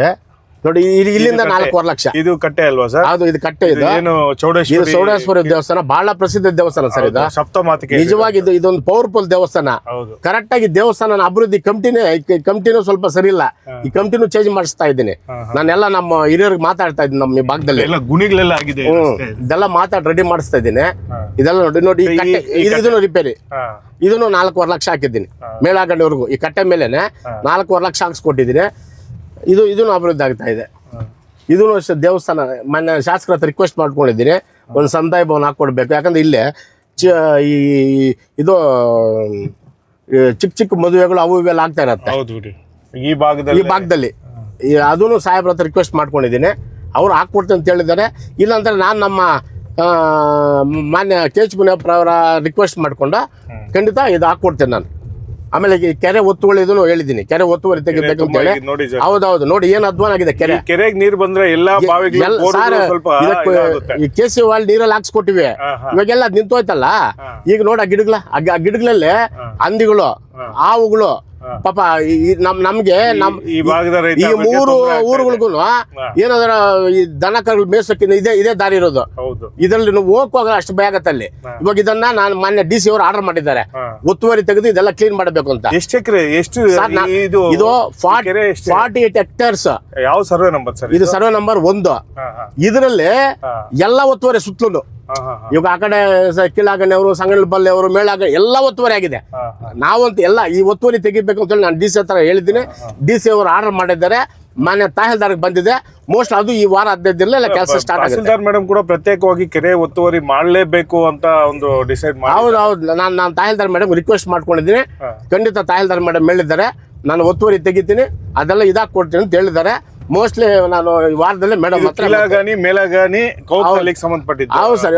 ನೋಡಿ ಇಲ್ಲಿ- ಇಲ್ಲಿಂದ ನಾಲ್ಕೂವರೆ ಲಕ್ಷ. ಇದು ಕಟ್ಟೆ ಅಲ್ವಾ ಸರ್? ಅದು ಇದು ಕಟ್ಟೆ ಇದು. ಏನು ಇದು ಚೌಡೇಶ್ವರಿ ದೇವಸ್ಥಾನ ಬಹಳ ಪ್ರಸಿದ್ಧ ದೇವಸ್ಥಾನ ಸರ್ ಇದು. ಸಪ್ತಮಾತಿಕೆ ನಿಜವಾಗಿ ಇದು ಇದೊಂದು ಪವರ್ಫುಲ್ ದೇವಸ್ಥಾನ. ಕರೆಕ್ಟ್ ಆಗಿ ದೇವಸ್ಥಾನ ಅಭಿವೃದ್ಧಿ ಕಮಿಟಿನೇ ಕಮಿಟಿನೂ ಸ್ವಲ್ಪ ಸರಿ ಇಲ್ಲ. ಈ ಕಮಿಟಿನೂ ಚೇಂಜ್ ಮಾಡಿಸ್ತಾ ಇದ್ದೀನಿ. ನಾನೆಲ್ಲ ನಮ್ಮ ಹಿರಿಯರಿಗೆ ಮಾತಾಡ್ತಾ ಇದ್ದೀನಿ ನಮ್ಮ ಈ ಭಾಗದಲ್ಲಿ. ಎಲ್ಲ ಗುಣಿಗಳೆಲ್ಲ ಆಗಿದೆ. ಇದೆಲ್ಲ ಮಾತಾಡಿ ರೆಡಿ ಮಾಡಿಸ್ತಾ ಇದ್ದೀನಿ. ಇದೆಲ್ಲ ನೋಡಿ ನೋಡಿ ಇದನ್ನು ರಿಪೇರಿ ಇದನ್ನು ನಾಲ್ಕೂವರೆ ಲಕ್ಷ ಹಾಕಿದ್ದೀನಿ. ಮೇಲಾಗಂಡವರೆಗೂ ಈ ಕಟ್ಟೆ ಮೇಲೆನೆ ನಾಲ್ಕೂವರೆ ಲಕ್ಷ ಹಾಕ್ಸ್ಕೊಟ್ಟಿದ್ದೀನಿ. ಇದು ಇದನ್ನು ಅಭಿವೃದ್ಧಿ ಆಗ್ತಾ ಇದೆ. ಇದೂ ಅಷ್ಟೇ ದೇವಸ್ಥಾನ ಮೊನ್ನೆ ಶಾಸಕರ ಹತ್ರ ರಿಕ್ವೆಸ್ಟ್ ಮಾಡ್ಕೊಂಡಿದ್ದೀನಿ. ಒಂದು ಸಮುದಾಯ ಭವನ ಹಾಕ್ಕೊಡ್ಬೇಕು. ಯಾಕಂದ್ರೆ ಇಲ್ಲೇ ಚ ಈ ಇದು ಚಿಕ್ಕ ಚಿಕ್ಕ ಮದುವೆಗಳು ಅವು ಇವೆಲ್ಲ ಆಗ್ತಾ ಇರತ್ತೆ. ಹೌದು ಬಿಡಿ. ಈ ಈ ಭಾಗದಲ್ಲಿ. ಭಾಗದಲ್ಲಿ ಈ ಅದನ್ನು ಸಾಹೇಬ್ರ ಹತ್ರ ರಿಕ್ವೆಸ್ಟ್ ಮಾಡ್ಕೊಂಡಿದ್ದೀನಿ. ಅವ್ರು ಹಾಕ್ಕೊಡ್ತೀನಿ ಅಂತ ಹೇಳಿದ್ದಾರೆ. ಇಲ್ಲಾಂದ್ರೆ ನಾನು ನಮ್ಮ ಮಾನ್ಯ ಕೆ ಎಚ್ ಮುನಿಯಪ್ಪ ಅವರ ರಿಕ್ವೆಸ್ಟ್ ಮಾಡಿಕೊಂಡು ಖಂಡಿತ ಇದು ಹಾಕ್ಕೊಡ್ತೇನೆ ನಾನು. ಆಮೇಲೆ ಈ ಕೆರೆ ಒತ್ತುವಳಿ ಇದನ್ನು ಹೇಳಿದ್ದೀನಿ. ಕೆರೆ ಒತ್ತುವರಿ ತೆಗಿಬೇಕು ಅಂತ ಹೇಳಿ ನೋಡಿ ಸರ್ ಹೌದೌದು ನೋಡಿ ಏನ್ ಅಧ್ವಾನ ಆಗಿದೆ ಕೆರೆ. ಕೆರೆಗೆ ನೀರ್ ಬಂದ್ರೆ ಎಲ್ಲಾ ಬಾವಿಗಳು ಎಲ್ಲ ಬೋರ್ಗಳು ಸಾರ್ ಸ್ವಲ್ಪ ಇದಕ್ಕೆ ಇದಾಗುತ್ತೆ. ಈ ಕೆ ಸಿ ವಾಲ್ ನೀರಲ್ಲಿ ಹಾಕ್ಸ್ಕೊಟ್ಟಿವಿ. ಹಾ, ಹಾ. ಇವಾಗೆಲ್ಲ ಅದು ನಿಂತೋಯ್ತಲ್ಲ ಈಗ ನೋಡ ಗಿಡಗಳ ಆ ಗಿಡಗಳಲ್ಲಿ ಹಂದಿಗಳು ಹಾವುಗಳು ಪಾಪ ನಮ್ ನಮ್ಗೆ ನಮ್ ಈ ಭಾಗದ ರೈತ ಈ ಮೂರು ಊರುಗಳಿಗೂ ಏನಾದ್ರ ಈ ದನ ಕರುಗಳು ಮೇಸಕ್ಕೆ ಇದೇ ಇದೇ ದಾರಿ ಇರೋದು. ಹೌದು. ಇದರಲ್ಲಿ ನೀವು ಹೋಗುವಾಗ ಅಷ್ಟು ಭಯ ಆಗತ್ತೆ ಅಲ್ಲಿ. ಇವಾಗ ಇದನ್ನ ನಾನು ಮೊನ್ನೆ ಡಿ ಸಿ ಅವರು ಆರ್ಡರ್ ಮಾಡಿದ್ದಾರೆ. ಒತ್ತುವರಿ ತೆಗೆದು ಇದೆಲ್ಲ ಕ್ಲೀನ್ ಮಾಡಬೇಕು ಅಂತ. ಎಷ್ಟು ಎಕರೆ ಎಷ್ಟು ಇದು ಇದು ಫಾರ್ಟಿ ಏಟ್ ಹೆಕ್ಟೇರ್ಸ್ ಯಾವ ಸರ್ವೆ ನಂಬರ್ ಸರ್ ಇದು? ಸರ್ವೆ ನಂಬರ್ ಒಂದು. ಇದರಲ್ಲಿ. ಎಲ್ಲ ಒತ್ತುವರಿ ಸುತ್ತಲೂ. ಇವಾಗ ಆ ಕಡೆ ಕೀಳಾಗಣ್ಣೆ ಅವರು ಸಂಗಣ ಬಲ್ಲೆ ಅವರು ಮೇಳಾಗ ಎಲ್ಲ ಒತ್ತುವರಿ ಆಗಿದೆ. ಹಾ ಎಲ್ಲ ಈ ಒತ್ತುವರಿ ತೆಗಿಬೇಕು ಅಂತ ಹೇಳಿ ನಾನು ಡಿ ಸಿ ಹತ್ರ ಹೇಳಿದ್ದೀನಿ. ಡಿ ಸಿ ಅವರು ಆರ್ಡರ್ ಮಾಡಿದ್ದಾರೆ. ಮಾನ್ಯ ತಹಸೀಲ್ದಾರ್ಗೆ ಬಂದಿದೆ. ಮೋಸ್ಟ್ ಅದು ಈ ವಾರ ಹದಿನೈದು ಇಲ್ಲ ಕೆಲಸ ಸ್ಟಾರ್ಟ್ ತಹಸೀಲ್ದಾರ್ ಮೇಡಮ್ ಕೂಡ ಪ್ರತ್ಯೇಕವಾಗಿ ಕೆರೆ ಒತ್ತುವರಿ ಮಾಡಲೇಬೇಕು ಅಂತ ಒಂದು ಡಿಸೈಡ್ ಮಾಡಿ ಹೌದು ಹೌದು. ನಾನು ನಾನು ತಹಸೀಲ್ದಾರ್ ಮೇಡಮ್ ರಿಕ್ವೆಸ್ಟ್ ಮಾಡ್ಕೊಂಡಿದ್ದೀನಿ. ಖಂಡಿತ ತಹಸೀಲ್ದಾರ್ ಮೇಡಮ್ ಹೇಳಿದ್ದಾರೆ. ನಾನು ಒತ್ತುವರಿ ತೆಗಿತೀನಿ. ಅದೆಲ್ಲ ಇದಾಗಿ ಕೊಡ್ತೀನಿ ಅಂತ ಹೇಳಿದ್ದಾರೆ. ಮೋಸ್ಟ್ಲಿ ನಾನು ಈ ವಾರದಲ್ಲಿ ಮೇಡಮ್ ಹತ್ರ ಮೇಲಾಗಣಿ ಮೇಲಾಗಾನಿ ಕೌತಲಿಗೆ ಸಂಬಂಧಪಟ್ಟಿದ್ದು. ಹೌದು ಸರ್.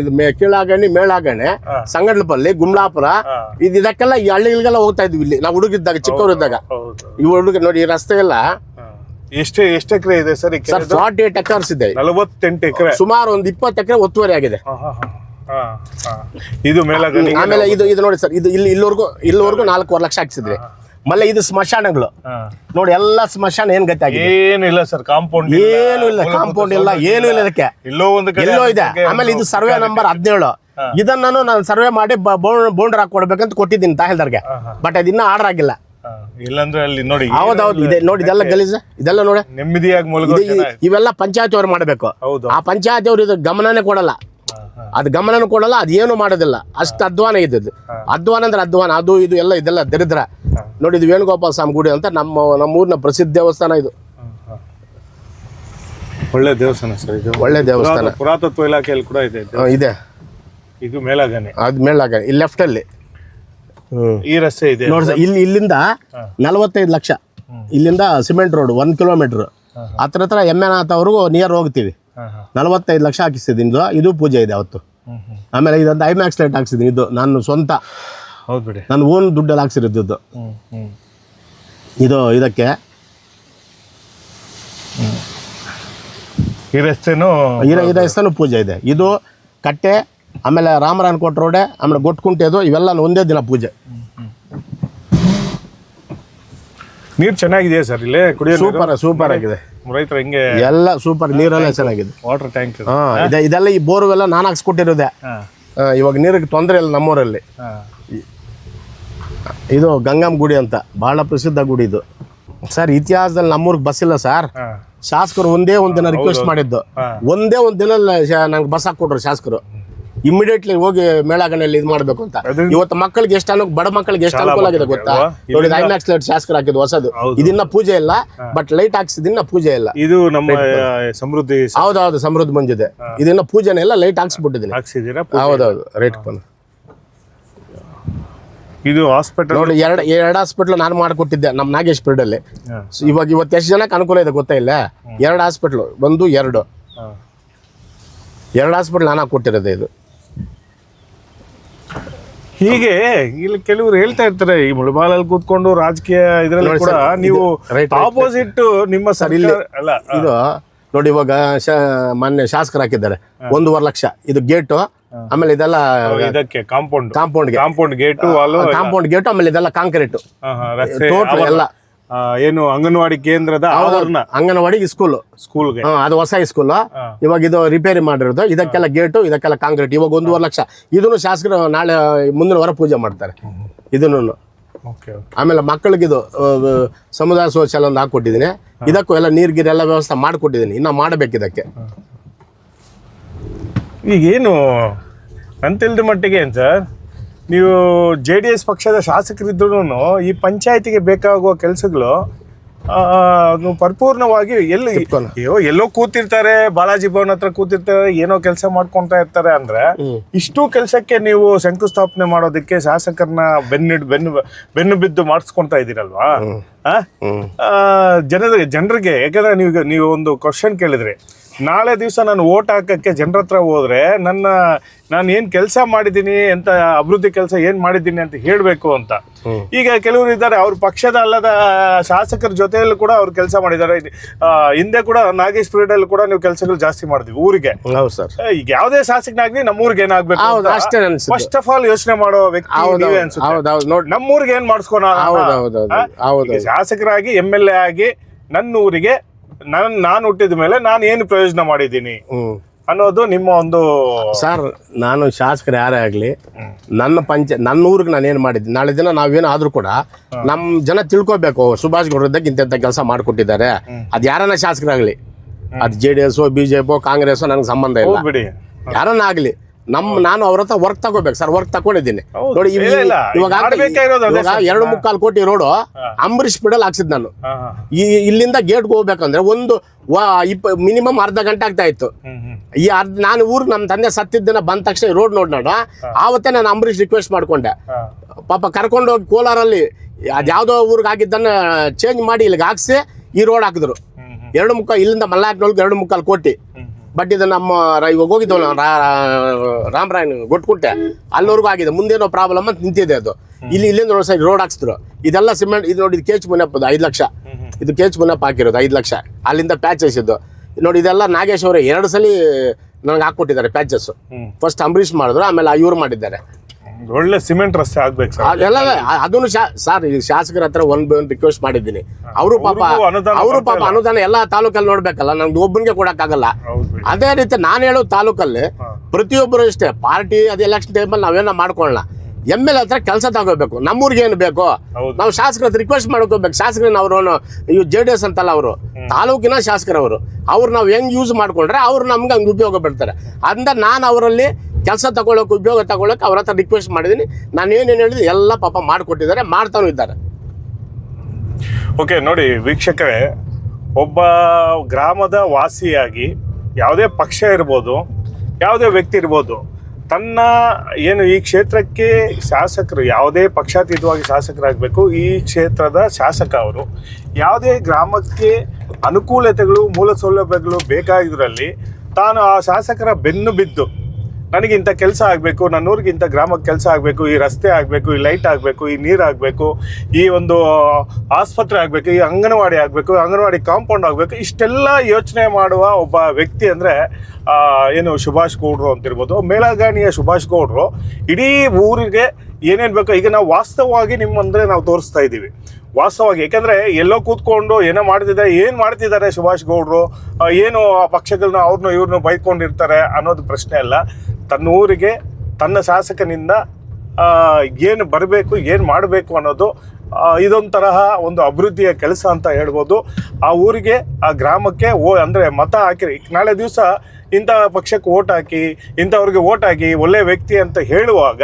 ಇದು ಮೇ- ಕೀಳಾಗಣಿ ಮೇಳಾಗಣಿ. ಸಂಗಡ್ಲಪಲ್ಲಿ ಗುಮ್ಲಾಪುರ. ಇದು ಇದಕ್ಕೆಲ್ಲ ಈ ಹಳ್ಳಿಗಳಿಗೆಲ್ಲ ಹೋಗ್ತಾ ಇದ್ವಿ ಇಲ್ಲಿ. ನಾವು ಹುಡುಗಿದ್ದಾಗ ಚಿಕ್ಕವರಿದ್ದಾಗ ಹೌದು ಈ ಹುಡುಗ ನೋಡಿ ಈ ರಸ್ತೆ ಎಲ್ಲ ಹಾ. ಎಷ್ಟು ಎಷ್ಟು ಎಕರೆ ಇದೆ ಸರ್ ಈ ಸರ್ ಕೆರೆ ಫಾರ್ಟಿ ಏಟ್ ಎಕರ್ಸ್ ಇದೆ. ನಲವತ್ತೆಂಟು ಎಕರೆ. ಸುಮಾರು ಒಂದು ಇಪ್ಪತ್ತು ಎಕರೆ ಒತ್ತುವರಿ ಆಗಿದೆ. ಇದು ಮೇಲಾಗಣಿ ಆಮೇಲೆ ಇದು ಇದು ನೋಡಿ ಸರ್ ಇದು ಇಲ್ಲಿ ಇಲ್ಲಿವರೆಗೂ ಇಲ್ಲಿವರೆಗೂ ನಾಲ್ಕೂವರೆ ಲಕ್ಷ ಹಾಕ್ಸಿದ್ರಿ. ಆಮೇಲೆ ಇದು ಸ್ಮಶಾನಗಳು. ನೋಡಿ ಎಲ್ಲ ಸ್ಮಶಾನ ಏನ್ ಗತಿ ಆಗಿದೆ? ಏನಿಲ್ಲ ಸರ್ ಕಾಂಪೌಂಡ್ ಏನು ಇಲ್ಲ ಕಾಂಪೌಂಡ್ ಇಲ್ಲ ಏನು ಇಲ್ಲ ಅದಕ್ಕೆ ಎಲ್ಲೋ ಒಂದು ಎಲ್ಲೋ ಇದೆ. ಆಮೇಲೆ ಇದು ಸರ್ವೆ ನಂಬರ್ ಹದಿನೇಳು. ಇದನ್ನ ನಾನು ಸರ್ವೆ ಮಾಡಿ ಬೌಂಡರ್ ಹಾಕೊಡ್ಬೇಕಂತ ಕೊಟ್ಟಿದ್ದೀನಿ ತಹಲ್ದಾರ್ಗೆ. ಬಟ್ ಅದಿನ್ನ ಆರ್ಡರ್ ಆಗಿಲ್ಲ. ಇಲ್ಲಾಂದ್ರೆ ಅಲ್ಲಿ ನೋಡಿ ಹೌದೌದು ಇದೆ. ನೋಡಿ ಇದೆಲ್ಲ ಗಲೀಜ. ಇದೆಲ್ಲ ನೋಡಿ. ನೆಮ್ಮದಿಯಾಗಿ ಇವೆಲ್ಲ ಪಂಚಾಯತ್ ಅವ್ರು ಮಾಡ್ಬೇಕು ಆ ಪಂಚಾಯತ್ ಅವ್ರು ಇದು ಗಮನನೇ ಕೊಡಲ್ಲ. ಅದು ಗಮನನೂ ಕೊಡಲ್ಲ ಅದೇನು ಮಾಡೋದಿಲ್ಲ. ಅಷ್ಟು ಅಧ್ವಾನ ಇದ್ದದ್ದು. ಅಧ್ವಾನ ಅಂದ್ರೆ ಅಧ್ವಾನ ಅದು ಇದು ಎಲ್ಲ ಇದೆಲ್ಲ ದರಿದ್ರ. ನೋಡಿ ಇದು ವೇಣುಗೋಪಾಲ ಸ್ವಾಮಿ ಗುಡಿ ಅಂತ ನಮ್ಮ ನಮ್ಮೂರಿನ ಪ್ರಸಿದ್ಧ ದೇವಸ್ಥಾನ ಇದು. ಒಳ್ಳೆ ದೇವಸ್ಥಾನ ಸರ್ ಇದು. ಒಳ್ಳೆ ದೇವಸ್ಥಾನ. ಪುರಾತತ್ವ ಇಲಾಖೆಯಲ್ಲಿ ಕೂಡ ಇದೆ ಇದೆ. ಇದು. ಮೇಲಾಗನೆ. ಅದು ಮೇಲಾಗ ಇಲ್ಲಿ ಲೆಫ್ಟ್ ಅಲ್ಲಿ. ಈ ರಸ್ತೆ ಇದೆ. ನೋಡಿ ಇಲ್ಲಿ ಇಲ್ಲಿಂದ ನಲವತ್ತೈದು ಲಕ್ಷ. ಇಲ್ಲಿಂದ ಸಿಮೆಂಟ್ ರೋಡ್ ಒಂದ್ ಕಿಲೋಮೀಟರ್ ಹತ್ರ ಹತ್ರ ಎಮ್ಮೆನಾಥ್ ಅವ್ರಿಗೂ ನಿಯರ್ ಹೋಗ್ತೀವಿ. ನಲವತ್ತೈದು ಲಕ್ಷ ಹಾಕಿಸ್ತಿದ್ದೀನಿ. ಇದು ಇದು ಪೂಜೆ ಇದೆ ಅವತ್ತು. ಆಮೇಲೆ ಇದೊಂದು ಐಮ್ಯಾಕ್ಸ್ ಲೈಟ್ ಹಾಕ್ಸಿದ್ದೀನಿ. ಇದು ನಾನು ಸ್ವಂತ. ಹೌದ್ ಬಿಡಿ ನನ್ನ ಓನ್ ದುಡ್ಡಲ್ಲಿ ಹಾಕ್ಸಿರೋದು ಇದು. ಇದಕ್ಕೆ. ಈ ರಸ್ತೆನೂ ರಸ್ತೆನೂ ಪೂಜೆ ಇದೆ. ಇದು ಕಟ್ಟೆ ಆಮೇಲೆ ರಾಮರಾನ್ ಕೋಟ್ ರೋಡೆ ಆಮೇಲೆ ಗೊಟ್ಕುಂಟೆದು ಇವೆಲ್ಲ ಒಂದೇ ದಿನ ಪೂಜೆ. ನೀರು ಚೆನ್ನಾಗಿದೆಯಾ ಸರ್ ಇಲ್ಲೇ ಕುಡಿಯೋ ಸೂಪರ್ ಸೂಪರ್ ಆಗಿದೆ. ರೈತರು ಹೆಂಗೆ ಎಲ್ಲ ಸೂಪರ್ ನೀರೆಲ್ಲ ಚೆನ್ನಾಗಿದೆ. ವಾಟರ್ ಟ್ಯಾಂಕ್ ಇದೆ. ಇದೆಲ್ಲ ಈ ಬೋರ್ವೆಲ್ಲ ನಾನು ಹಾಕ್ಸ್ಕೊಟ್ಟಿರೋದೆ. ಇವಾಗ ನೀರಿಗೆ ತೊಂದರೆ ಇಲ್ಲ ನಮ್ಮೂರಲ್ಲಿ. ಇದು ಗಂಗಾಮ್ ಗುಡಿ ಅಂತ ಬಹಳ ಪ್ರಸಿದ್ಧ ಗುಡಿ ಇದು. ಸರ್ ಇತಿಹಾಸದಲ್ಲಿ ನಮ್ಮೂರಿಗೆ ಬಸ್ ಇಲ್ಲ ಸರ್ ಶಾಸಕರು ಒಂದೇ ಒಂದ್ ದಿನ ರಿಕ್ವೆಸ್ಟ್ ಮಾಡಿದ್ದು. ಒಂದೇ ಒಂದ್ ದಿನ ನಂಗೆ ಬಸ್ ಹಾಕೊಟ್ರು ಶಾಸಕರು. ಇಮಿಡಿಯೇಟ್ಲಿ ಹೋಗಿ ಮೇಳಗಣೆಯಲ್ಲಿ ಇದು ಮಾಡ್ಬೇಕು ಅಂತ. ಇವತ್ತು ಮಕ್ಕಳಿಗೆ ಎಷ್ಟು ಅನುಕೂಲ ಬಡ ಮಕ್ಕಳಿಗೆ ಎಷ್ಟು ಅನುಕೂಲ ಆಗಿದೆ ಗೊತ್ತಾ? ನೋಡಿ ಐಮ್ಯಾಕ್ಸ್ ಲೈಟ್ ಶಾಸಕರು ಹಾಕಿದ್ದು ಹೊಸದು. ಇದನ್ನ ಪೂಜೆ ಇಲ್ಲ ಬಟ್ ಲೈಟ್ ಹಾಕ್ಸಿದಿನ್ನ ಪೂಜೆ ಇಲ್ಲ. ಇದು ನಮ್ಮ ಸಮೃದ್ಧಿ ಹೌದೌದು ಸಮೃದ್ಧಿ ಬಂದಿದೆ. ಇದನ್ನ ಪೂಜೆನೇ ಇಲ್ಲ ಲೈಟ್ ಹಾಕ್ಸ್ಬಿಟ್ಟಿದ್ದೀನಿ. ಹೌದೌದು ರೈಟ್ ಬಂದು. ಇದು ಹಾಸ್ಪಿಟಲ್ ನೋಡಿ ಎರಡು ಎರಡು ಹಾಸ್ಪಿಟ್ಲ್ ನಾನು ಮಾಡಿಕೊಟ್ಟಿದ್ದೆ ನಮ್ಮ ನಾಗೇಶ್ ಪೀಡಲ್ಲಿ ಇವಾಗ ಇವತ್ತು ಎಷ್ಟು ಜನಕ್ಕೆ ಅನುಕೂಲ ಇದೆ ಗೊತ್ತಾ ಇಲ್ಲ? ಎರಡು ಹಾಸ್ಪಿಟ್ಲು ಒಂದು ಎರಡು. ಎರಡು ಹಾಸ್ಪಿಟ್ಲ್ ನಾನು ಕೊಟ್ಟಿರೋದು ಇದು. ಹೀಗೆ ಇಲ್ಲಿ ಕೆಲವರು ಹೇಳ್ತಾ ಇರ್ತಾರೆ ಈ ಮುಳುಬಾಲಲ್ಲಿ ಕೂತ್ಕೊಂಡು ರಾಜಕೀಯ ಇದರಲ್ಲಿ ಕೂಡ ನೀವು ಆಪೋಸಿಟ್ ನಿಮ್ಮ ಸರಿಲ್ಲ ಅಲ್ಲ ಇದು ನೋಡಿ ಇವಾಗ ಮಾನ್ಯ ಮೊನ್ನೆ ಶಾಸಕರು ಹಾಕಿದ್ದಾರೆ ಒಂದೂವರೆ ಲಕ್ಷ. ಇದು ಗೇಟು ಆಮೇಲೆ ಇದೆಲ್ಲ ಇದಕ್ಕೆ compound compound compound gate compound gate ಆಮೇಲೆ ಇದೆಲ್ಲ ಕಾಂಕ್ರೀಟ್ ಟೋಟಲ್. ಎಲ್ಲ. ಏನು ಅಂಗನವಾಡಿ ಕೇಂದ್ರದ ಆವರಣ. ಅಂಗನವಾಡಿ ಸ್ಕೂಲ್ ಸ್ಕೂಲ್ಗೆ ಅದು ಹೊಸ ಸ್ಕೂಲ್ ಇವಾಗ ಇದು ರಿಪೇರಿ ಮಾಡಿರೋದು. ಇದಕ್ಕೆಲ್ಲ ಗೇಟು ಇದಕ್ಕೆಲ್ಲ ಕಾಂಕ್ರೀಟ್ ಇವಾಗ ಒಂದೂವರೆ ಲಕ್ಷ. ಇದನ್ನು ಶಾಸಕರು ನಾಳೆ ಮುಂದಿನ ವಾರ ಪೂಜೆ ಮಾಡ್ತಾರೆ. ಇದನ್ನು ಆಮೇಲೆ ಮಕ್ಕಳಿಗೆ ಇದು ಆ, ಸಮುದಾಯ ಶೌಚಾಲಯ ಒಂದು ಹಾಕೊಟ್ಟಿದ್ದೀನಿ ಇದಕ್ಕೂ ಎಲ್ಲ ನೀರು ಗೀರೆಲ್ಲ ಎಲ್ಲ ವ್ಯವಸ್ಥೆ ಮಾಡಿಕೊಟ್ಟಿದ್ದೀನಿ. ಇನ್ನ ಮಾಡಬೇಕು ಇದಕ್ಕೆ. ಈಗೇನು ತಿಳಿದ ಮಟ್ಟಿಗೆ ಏನು ಸರ್? ನೀವು ಜೆ ಡಿ ಎಸ್ ಪಕ್ಷದ ಶಾಸಕರಿದ್ರೂ ಈ ಪಂಚಾಯತಿಗೆ ಬೇಕಾಗುವ ಕೆಲಸಗಳು ಪರಿಪೂರ್ಣವಾಗಿ ಎಲ್ಲಿ. ಅಯ್ಯೋ ಎಲ್ಲೋ ಕೂತಿರ್ತಾರೆ ಬಾಲಾಜಿ ಭವನ್ ಹತ್ರ ಕೂತಿರ್ತಾರೆ ಏನೋ ಕೆಲಸ ಮಾಡ್ಕೊಂತ ಇರ್ತಾರೆ ಅಂದ್ರೆ ಇಷ್ಟು ಕೆಲಸಕ್ಕೆ ನೀವು ಶಂಕುಸ್ಥಾಪನೆ ಮಾಡೋದಕ್ಕೆ ಶಾಸಕರನ್ನ ಬೆನ್ನಿಡ್ ಬೆನ್ನು ಬೆನ್ನು ಬಿದ್ದು ಮಾಡಿಸ್ಕೊಂತ ಇದೀರಲ್ವಾ ಆ? ಜನರಿಗೆ ಜನರಿಗೆ ಯಾಕಂದ್ರೆ ನೀವು ನೀವು ಒಂದು ಕ್ವಶನ್ ಕೇಳಿದ್ರಿ ನಾಳೆ ದಿವಸ ನಾನು ಓಟ್ ಹಾಕಕ್ಕೆ ಜನರ ಹತ್ರ ಹೋದ್ರೆ ನನ್ನ ನಾನು ಏನ್ ಕೆಲಸ ಮಾಡಿದ್ದೀನಿ ಅಂತ ಅಭಿವೃದ್ಧಿ ಕೆಲಸ ಏನ್ ಮಾಡಿದ್ದೀನಿ ಅಂತ ಹೇಳ್ಬೇಕು ಅಂತ. ಈಗ ಕೆಲವರು ಇದ್ದಾರೆ ಅವ್ರ ಪಕ್ಷದ ಅಲ್ಲದ ಶಾಸಕರ ಜೊತೆಯಲ್ಲೂ ಕೂಡ ಅವ್ರು ಕೆಲಸ ಮಾಡಿದ್ದಾರೆ. ಹಿಂದೆ ಕೂಡ ನಾಗೇಶ್ ಪೀರಿಯಡ್ ಕೂಡ ನೀವು ಕೆಲಸಗಳು ಜಾಸ್ತಿ ಮಾಡಿದ್ವಿ ಊರಿಗೆ. ಹೌದು ಸರ್. ಈಗ ಯಾವುದೇ ಶಾಸಕನಾಗ್ಲಿ ನಮ್ಮೂರಿಗೆ ಊರಿಗೆ ಅನ್ಸುತ್ತೆ. ಫಸ್ಟ್ ಆಫ್ ಆಲ್ ಯೋಚನೆ ಮಾಡೋ ವ್ಯಕ್ತಿ ನಮ್ಮೂರಿಗೆ ಏನ್ ಮಾಡಿಸ್ಕೊಳ ಶಾಸಕರಾಗಿ ಎಂ ಎಲ್ ಎ ಆಗಿ ನನ್ನ ಊರಿಗೆ ನಾನು ನಾನು ಹುಟ್ಟಿದ ಮೇಲೆ ನಾನು ಏನು ಪ್ರಯೋಜನ ಮಾಡಿದ್ದೀನಿ? ಅನ್ನೋದು ನಿಮ್ಮ ಒಂದು ಸರ್ ನಾನು ಶಾಸಕರು ಯಾರೇ ಆಗಲಿ ನನ್ನ ಪಂಚ ನನ್ನ ಊರಿಗೆ ನಾನು ಏನು ಮಾಡಿದ್ದೀನಿ ನಾಳೆ ದಿನ ನಾವೇನು ಆದ್ರೂ ಕೂಡ ನಮ್ಮ ಜನ ತಿಳ್ಕೊಬೇಕು. ಸುಭಾಷ್ ಗೌಡ್ರದಾಗ ಇಂಥ ಕೆಲಸ ಮಾಡಿಕೊಟ್ಟಿದ್ದಾರೆ. ಅದು ಯಾರನ್ನ ಶಾಸಕರಾಗಲಿ? ಅದು J D S B J P Congress ನನಗೆ ಸಂಬಂಧ ಇಲ್ಲ. ಯಾರನ್ನ ಆಗಲಿ? ನಮ್ಮ ನಾನು ಅವ್ರ ಹತ್ರ ವರ್ಕ್ ತಗೋಬೇಕು ಸರ್ ವರ್ಕ್ ತಗೊಂಡಿದ್ದೀನಿ ನೋಡಿ. ಇವಾಗ. ಎರಡು ಮುಕ್ಕಾಲು ಕೋಟಿ ರೋಡು ಅಂಬರೀಷ್ ಬಿಡಲ್ ಹಾಕ್ಸಿದ್ ನಾನು. ಈ ಇಲ್ಲಿಂದ ಗೇಟ್ಗೆ ಹೋಗ್ಬೇಕಂದ್ರೆ ಒಂದು ಮಿನಿಮಮ್ ಅರ್ಧ ಗಂಟೆ ಆಗ್ತಾ ಇತ್ತು. ಈ ಅರ್ಧ ನಾನು ಊರ್ ನಮ್ಮ ತಂದೆ ಸತ್ತಿದ್ದನ್ನ ಬಂದ ತಕ್ಷಣ ರೋಡ್ ನೋಡೋಣ ನೋಡ ಆವತ್ತೇ ನಾನು ಅಂಬರೀಷ್ ರಿಕ್ವೆಸ್ಟ್ ಮಾಡ್ಕೊಂಡೆ. ಪಾಪ ಕರ್ಕೊಂಡು ಹೋಗಿ ಕೋಲಾರಲ್ಲಿ ಅದ್ಯಾವುದೋ ಊರಿಗೆ ಆಗಿದ್ದನ್ನ ಚೇಂಜ್ ಮಾಡಿ ಇಲ್ಲಿಗೆ ಹಾಕ್ಸಿ ಈ ರೋಡ್ ಹಾಕಿದ್ರು. ಎರಡು ಮುಕ್ಕ ಇಲ್ಲಿಂದ ಮಲ್ಲಾಕ್ನೊಳಗೆ ಎರಡು ಮುಕ್ಕಾಲು ಕೋಟಿ. ಬಟ್ ಇದು ನಮ್ಮ ಇವಾಗ ಹೋಗಿದ್ದವಲ್ಲ ರಾಮರಾಯನ್ ಗೊಟ್ಕುಂಟೆ. ಅಲ್ಲಿವರೆಗೂ ಆಗಿದೆ. ಮುಂದೇನೋ ಪ್ರಾಬ್ಲಮ್ ಅಂತ ನಿಂತಿದೆ ಅದು. ಇಲ್ಲಿ ಇಲ್ಲಿಂದ ನೋಡಿ ಸೈಡ್ ರೋಡ್ ಹಾಕ್ಸಿದ್ರು. ಇದೆಲ್ಲ ಸಿಮೆಂಟ್ ಇದು ನೋಡಿ ಇದು ಕೇಚ್ ಮುನಪ್ಪದು ಐದು ಲಕ್ಷ. ಇದು ಕೇಚ್ ಮುನಪ್ಪ ಹಾಕಿರೋದು ಐದು ಲಕ್ಷ. ಅಲ್ಲಿಂದ ಪ್ಯಾಚ್ ಹಾಯಿಸಿದ್ದು ನೋಡಿ ಇದೆಲ್ಲ ನಾಗೇಶ್ ಅವರೇ ಎರಡು ಸಲ ನನಗೆ ಹಾಕ್ಕೊಟ್ಟಿದ್ದಾರೆ ಪ್ಯಾಚಸ್ ಫಸ್ಟ್ ಅಂಬರೀಷ್ ಮಾಡಿದ್ರು ಆಮೇಲೆ ಇವ್ರು ಮಾಡಿದ್ದಾರೆ. ಒಳ್ಳೆ ಸಿಮೆಂಟ್ ರಸ್ತೆ ಆಗ್ಬೇಕು ಸರ್. ಅದೆಲ್ಲ ಅದನ್ನು ಸರ್ ಈ ಶಾಸಕರ ಹತ್ರ ಒಂದ್ ಒಂದು ರಿಕ್ವೆಸ್ಟ್ ಮಾಡಿದ್ದೀನಿ. ಅವರು ಪಾಪ ಅವರು ಪಾಪ ಅನುದಾನ ಎಲ್ಲಾ ತಾಲೂಕಲ್ಲಿ ನೋಡ್ಬೇಕಲ್ಲ ನಮ್ಗೆ ಒಬ್ಬನಿಗೆ ಕೊಡಕ್ಕಾಗಲ್ಲ. ಅದೇ ರೀತಿ ನಾನು ಹೇಳೋ ತಾಲೂಕಲ್ಲಿ. ಪ್ರತಿಯೊಬ್ಬರು ಅಷ್ಟೇ ಪಾರ್ಟಿ ಅದು ಎಲೆಕ್ಷನ್ ಟೈಮಲ್ಲಿ ನಾವೇನ ಮಾಡ್ಕೊಳ್ಳೋಣ ಎಂ ಎಲ್ ಹತ್ರ ಕೆಲಸ ತಗೋಬೇಕು ನಮ್ಮೂರಿಗೆ ಏನು ಬೇಕು. ನಾವು ಶಾಸಕರ ಹತ್ರ ರಿಕ್ವೆಸ್ಟ್ ಮಾಡ್ಕೋಬೇಕು. ಶಾಸಕರನ್ನ ಅವರು ಇವ್ ಜೆ ಡಿ ಎಸ್ ಅಂತಲ್ಲ ಅವರು. ತಾಲೂಕಿನ ಶಾಸಕರವರು. ಅವ್ರು ನಾವು ಹೆಂಗ್ ಯೂಸ್ ಮಾಡ್ಕೊಂಡ್ರೆ ಅವ್ರು ನಮ್ಗೆ ಹಂಗೆ ಉಪಯೋಗ ಬಿಡ್ತಾರೆ ಅಂದ ನಾನು ಅವರಲ್ಲಿ ಕೆಲಸ ತಗೊಳ್ಳೋಕೆ ಉಪಯೋಗ ತಗೊಳ್ಳೋಕೆ ಅವ್ರ ಹತ್ರ ರಿಕ್ವೆಸ್ಟ್ ಮಾಡಿದ್ದೀನಿ ನಾನು ಏನೇನು ಹೇಳಿದ್ರು ಎಲ್ಲ ಪಾಪ ಮಾಡಿಕೊಟ್ಟಿದ್ದಾರೆ, ಮಾಡ್ತಾನೂ ಇದ್ದಾರೆ. ಓಕೆ ನೋಡಿ ವೀಕ್ಷಕರೇ, ಒಬ್ಬ ಗ್ರಾಮದ ವಾಸಿಯಾಗಿ ಯಾವುದೇ ಪಕ್ಷ ಇರ್ಬೋದು, ಯಾವುದೇ ವ್ಯಕ್ತಿ ಇರ್ಬೋದು, ತನ್ನ ಏನು ಈ ಕ್ಷೇತ್ರಕ್ಕೆ ಶಾಸಕರು, ಯಾವುದೇ ಪಕ್ಷಾತೀತವಾಗಿ ಶಾಸಕರಾಗಬೇಕು, ಈ ಕ್ಷೇತ್ರದ ಶಾಸಕ ಅವರು ಯಾವುದೇ ಗ್ರಾಮಕ್ಕೆ ಅನುಕೂಲತೆಗಳು ಮೂಲ ಸೌಲಭ್ಯಗಳು ಬೇಕಾಗಿದ್ರಲ್ಲಿ ತಾನು ಆ ಶಾಸಕರ ಬೆನ್ನು ಬಿದ್ದು ನನಗೆ ಇಂಥ ಕೆಲಸ ಆಗಬೇಕು ನನ್ನ ಊರಿಗೆ ಇಂಥ ಗ್ರಾಮಕ್ಕೆ ಕೆಲಸ ಆಗಬೇಕು, ಈ ರಸ್ತೆ ಆಗಬೇಕು, ಈ ಲೈಟ್ ಆಗಬೇಕು, ಈ ನೀರು ಆಗಬೇಕು, ಈ ಒಂದು ಆಸ್ಪತ್ರೆ ಆಗಬೇಕು, ಈ ಅಂಗನವಾಡಿ ಆಗಬೇಕು, ಅಂಗನವಾಡಿ ಕಾಂಪೌಂಡ್ ಆಗಬೇಕು, ಇಷ್ಟೆಲ್ಲ ಯೋಚನೆ ಮಾಡುವ ಒಬ್ಬ ವ್ಯಕ್ತಿ ಅಂದರೆ ಏನು ಸುಭಾಷ್ ಗೌಡ್ರು ಅಂತಿರ್ಬೋದು, ಮೇಳಗಾಣಿಯ ಸುಭಾಷ್ ಗೌಡ್ರು. ಇಡೀ ಊರಿಗೆ ಏನೇನು ಬೇಕೋ, ಈಗ ನಾವು ವಾಸ್ತವವಾಗಿ ನಿಮ್ಮಂದರೆ ನಾವು ತೋರಿಸ್ತಾ ಇದ್ದೀವಿ. ವಾಸ್ತವವಾಗಿ, ಯಾಕಂದ್ರೆ ಎಲ್ಲೋ ಕೂತ್ಕೊಂಡು ಏನೋ ಮಾಡ್ತಿದ್ದಾರೆ, ಏನು ಮಾಡ್ತಿದ್ದಾರೆ ಸುಭಾಷ್ ಗೌಡ್ರು? ಏನು ಆ ಪಕ್ಷಗಳನ್ನ ಅವ್ರನ್ನ ಇವ್ರನ್ನ ಬೈಕೊಂಡಿರ್ತಾರೆ ಅನ್ನೋದು ಪ್ರಶ್ನೆ ಅಲ್ಲ. ತನ್ನ ಊರಿಗೆ ತನ್ನ ಶಾಸಕನಿಂದ ಏನು ಬರಬೇಕು, ಏನು ಮಾಡಬೇಕು ಅನ್ನೋದು ಇದೊಂದು ತರಹ ಒಂದು ಅಭಿವೃದ್ಧಿಯ ಕೆಲಸ ಅಂತ ಹೇಳ್ಬೋದು. ಆ ಊರಿಗೆ, ಆ ಗ್ರಾಮಕ್ಕೆ ಓ, ಅಂದರೆ ಮತ ಹಾಕಿರಿ. ನಾಳೆ ದಿವಸ ಇಂಥ ಪಕ್ಷಕ್ಕೆ ಓಟ್ ಹಾಕಿ, ಇಂಥವ್ರಿಗೆ ಓಟ್ ಹಾಕಿ, ಒಳ್ಳೆ ವ್ಯಕ್ತಿ ಅಂತ ಹೇಳುವಾಗ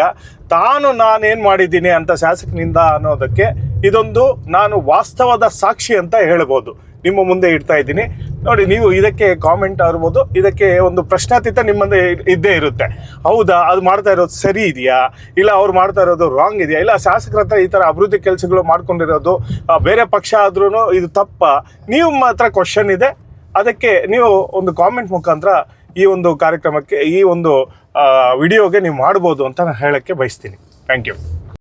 ತಾನು ನಾನೇನು ಮಾಡಿದ್ದೀನಿ ಅಂತ ಶಾಸಕನಿಂದ ಅನ್ನೋದಕ್ಕೆ ಇದೊಂದು ನಾನು ವಾಸ್ತವದ ಸಾಕ್ಷಿ ಅಂತ ಹೇಳ್ಬೋದು. ನಿಮ್ಮ ಮುಂದೆ ಇಡ್ತಾ ಇದ್ದೀನಿ. ನೋಡಿ, ನೀವು ಇದಕ್ಕೆ ಕಾಮೆಂಟ್ ಆಗಿರ್ಬೋದು ಇದಕ್ಕೆ ಒಂದು ಪ್ರಶ್ನಾತೀತ ನಿಮ್ಮ ಮುಂದೆ ಇದ್ದೇ ಇರುತ್ತೆ. ಹೌದಾ? ಅದು ಮಾಡ್ತಾ ಇರೋದು ಸರಿ ಇದೆಯಾ? ಇಲ್ಲ, ಅವ್ರು ಮಾಡ್ತಾ ಇರೋದು ರಾಂಗ್ ಇದೆಯಾ? ಇಲ್ಲ, ಶಾಸಕರ ಹತ್ರ ಈ ಥರ ಅಭಿವೃದ್ಧಿ ಕೆಲಸಗಳು ಮಾಡ್ಕೊಂಡಿರೋದು ಬೇರೆ ಪಕ್ಷ ಆದ್ರೂ ಇದು ತಪ್ಪ? ನೀವು ಮಾತ್ರ ಕ್ವಶನ್ ಇದೆ. ಅದಕ್ಕೆ ನೀವು ಒಂದು ಕಾಮೆಂಟ್ ಮುಖಾಂತರ ಈ ಒಂದು ಕಾರ್ಯಕ್ರಮಕ್ಕೆ, ಈ ಒಂದು ವಿಡಿಯೋಗೆ ನೀವು ಮಾಡ್ಬೋದು ಅಂತ ನಾನು ಹೇಳೋಕ್ಕೆ ಬಯಸ್ತೀನಿ. Thank you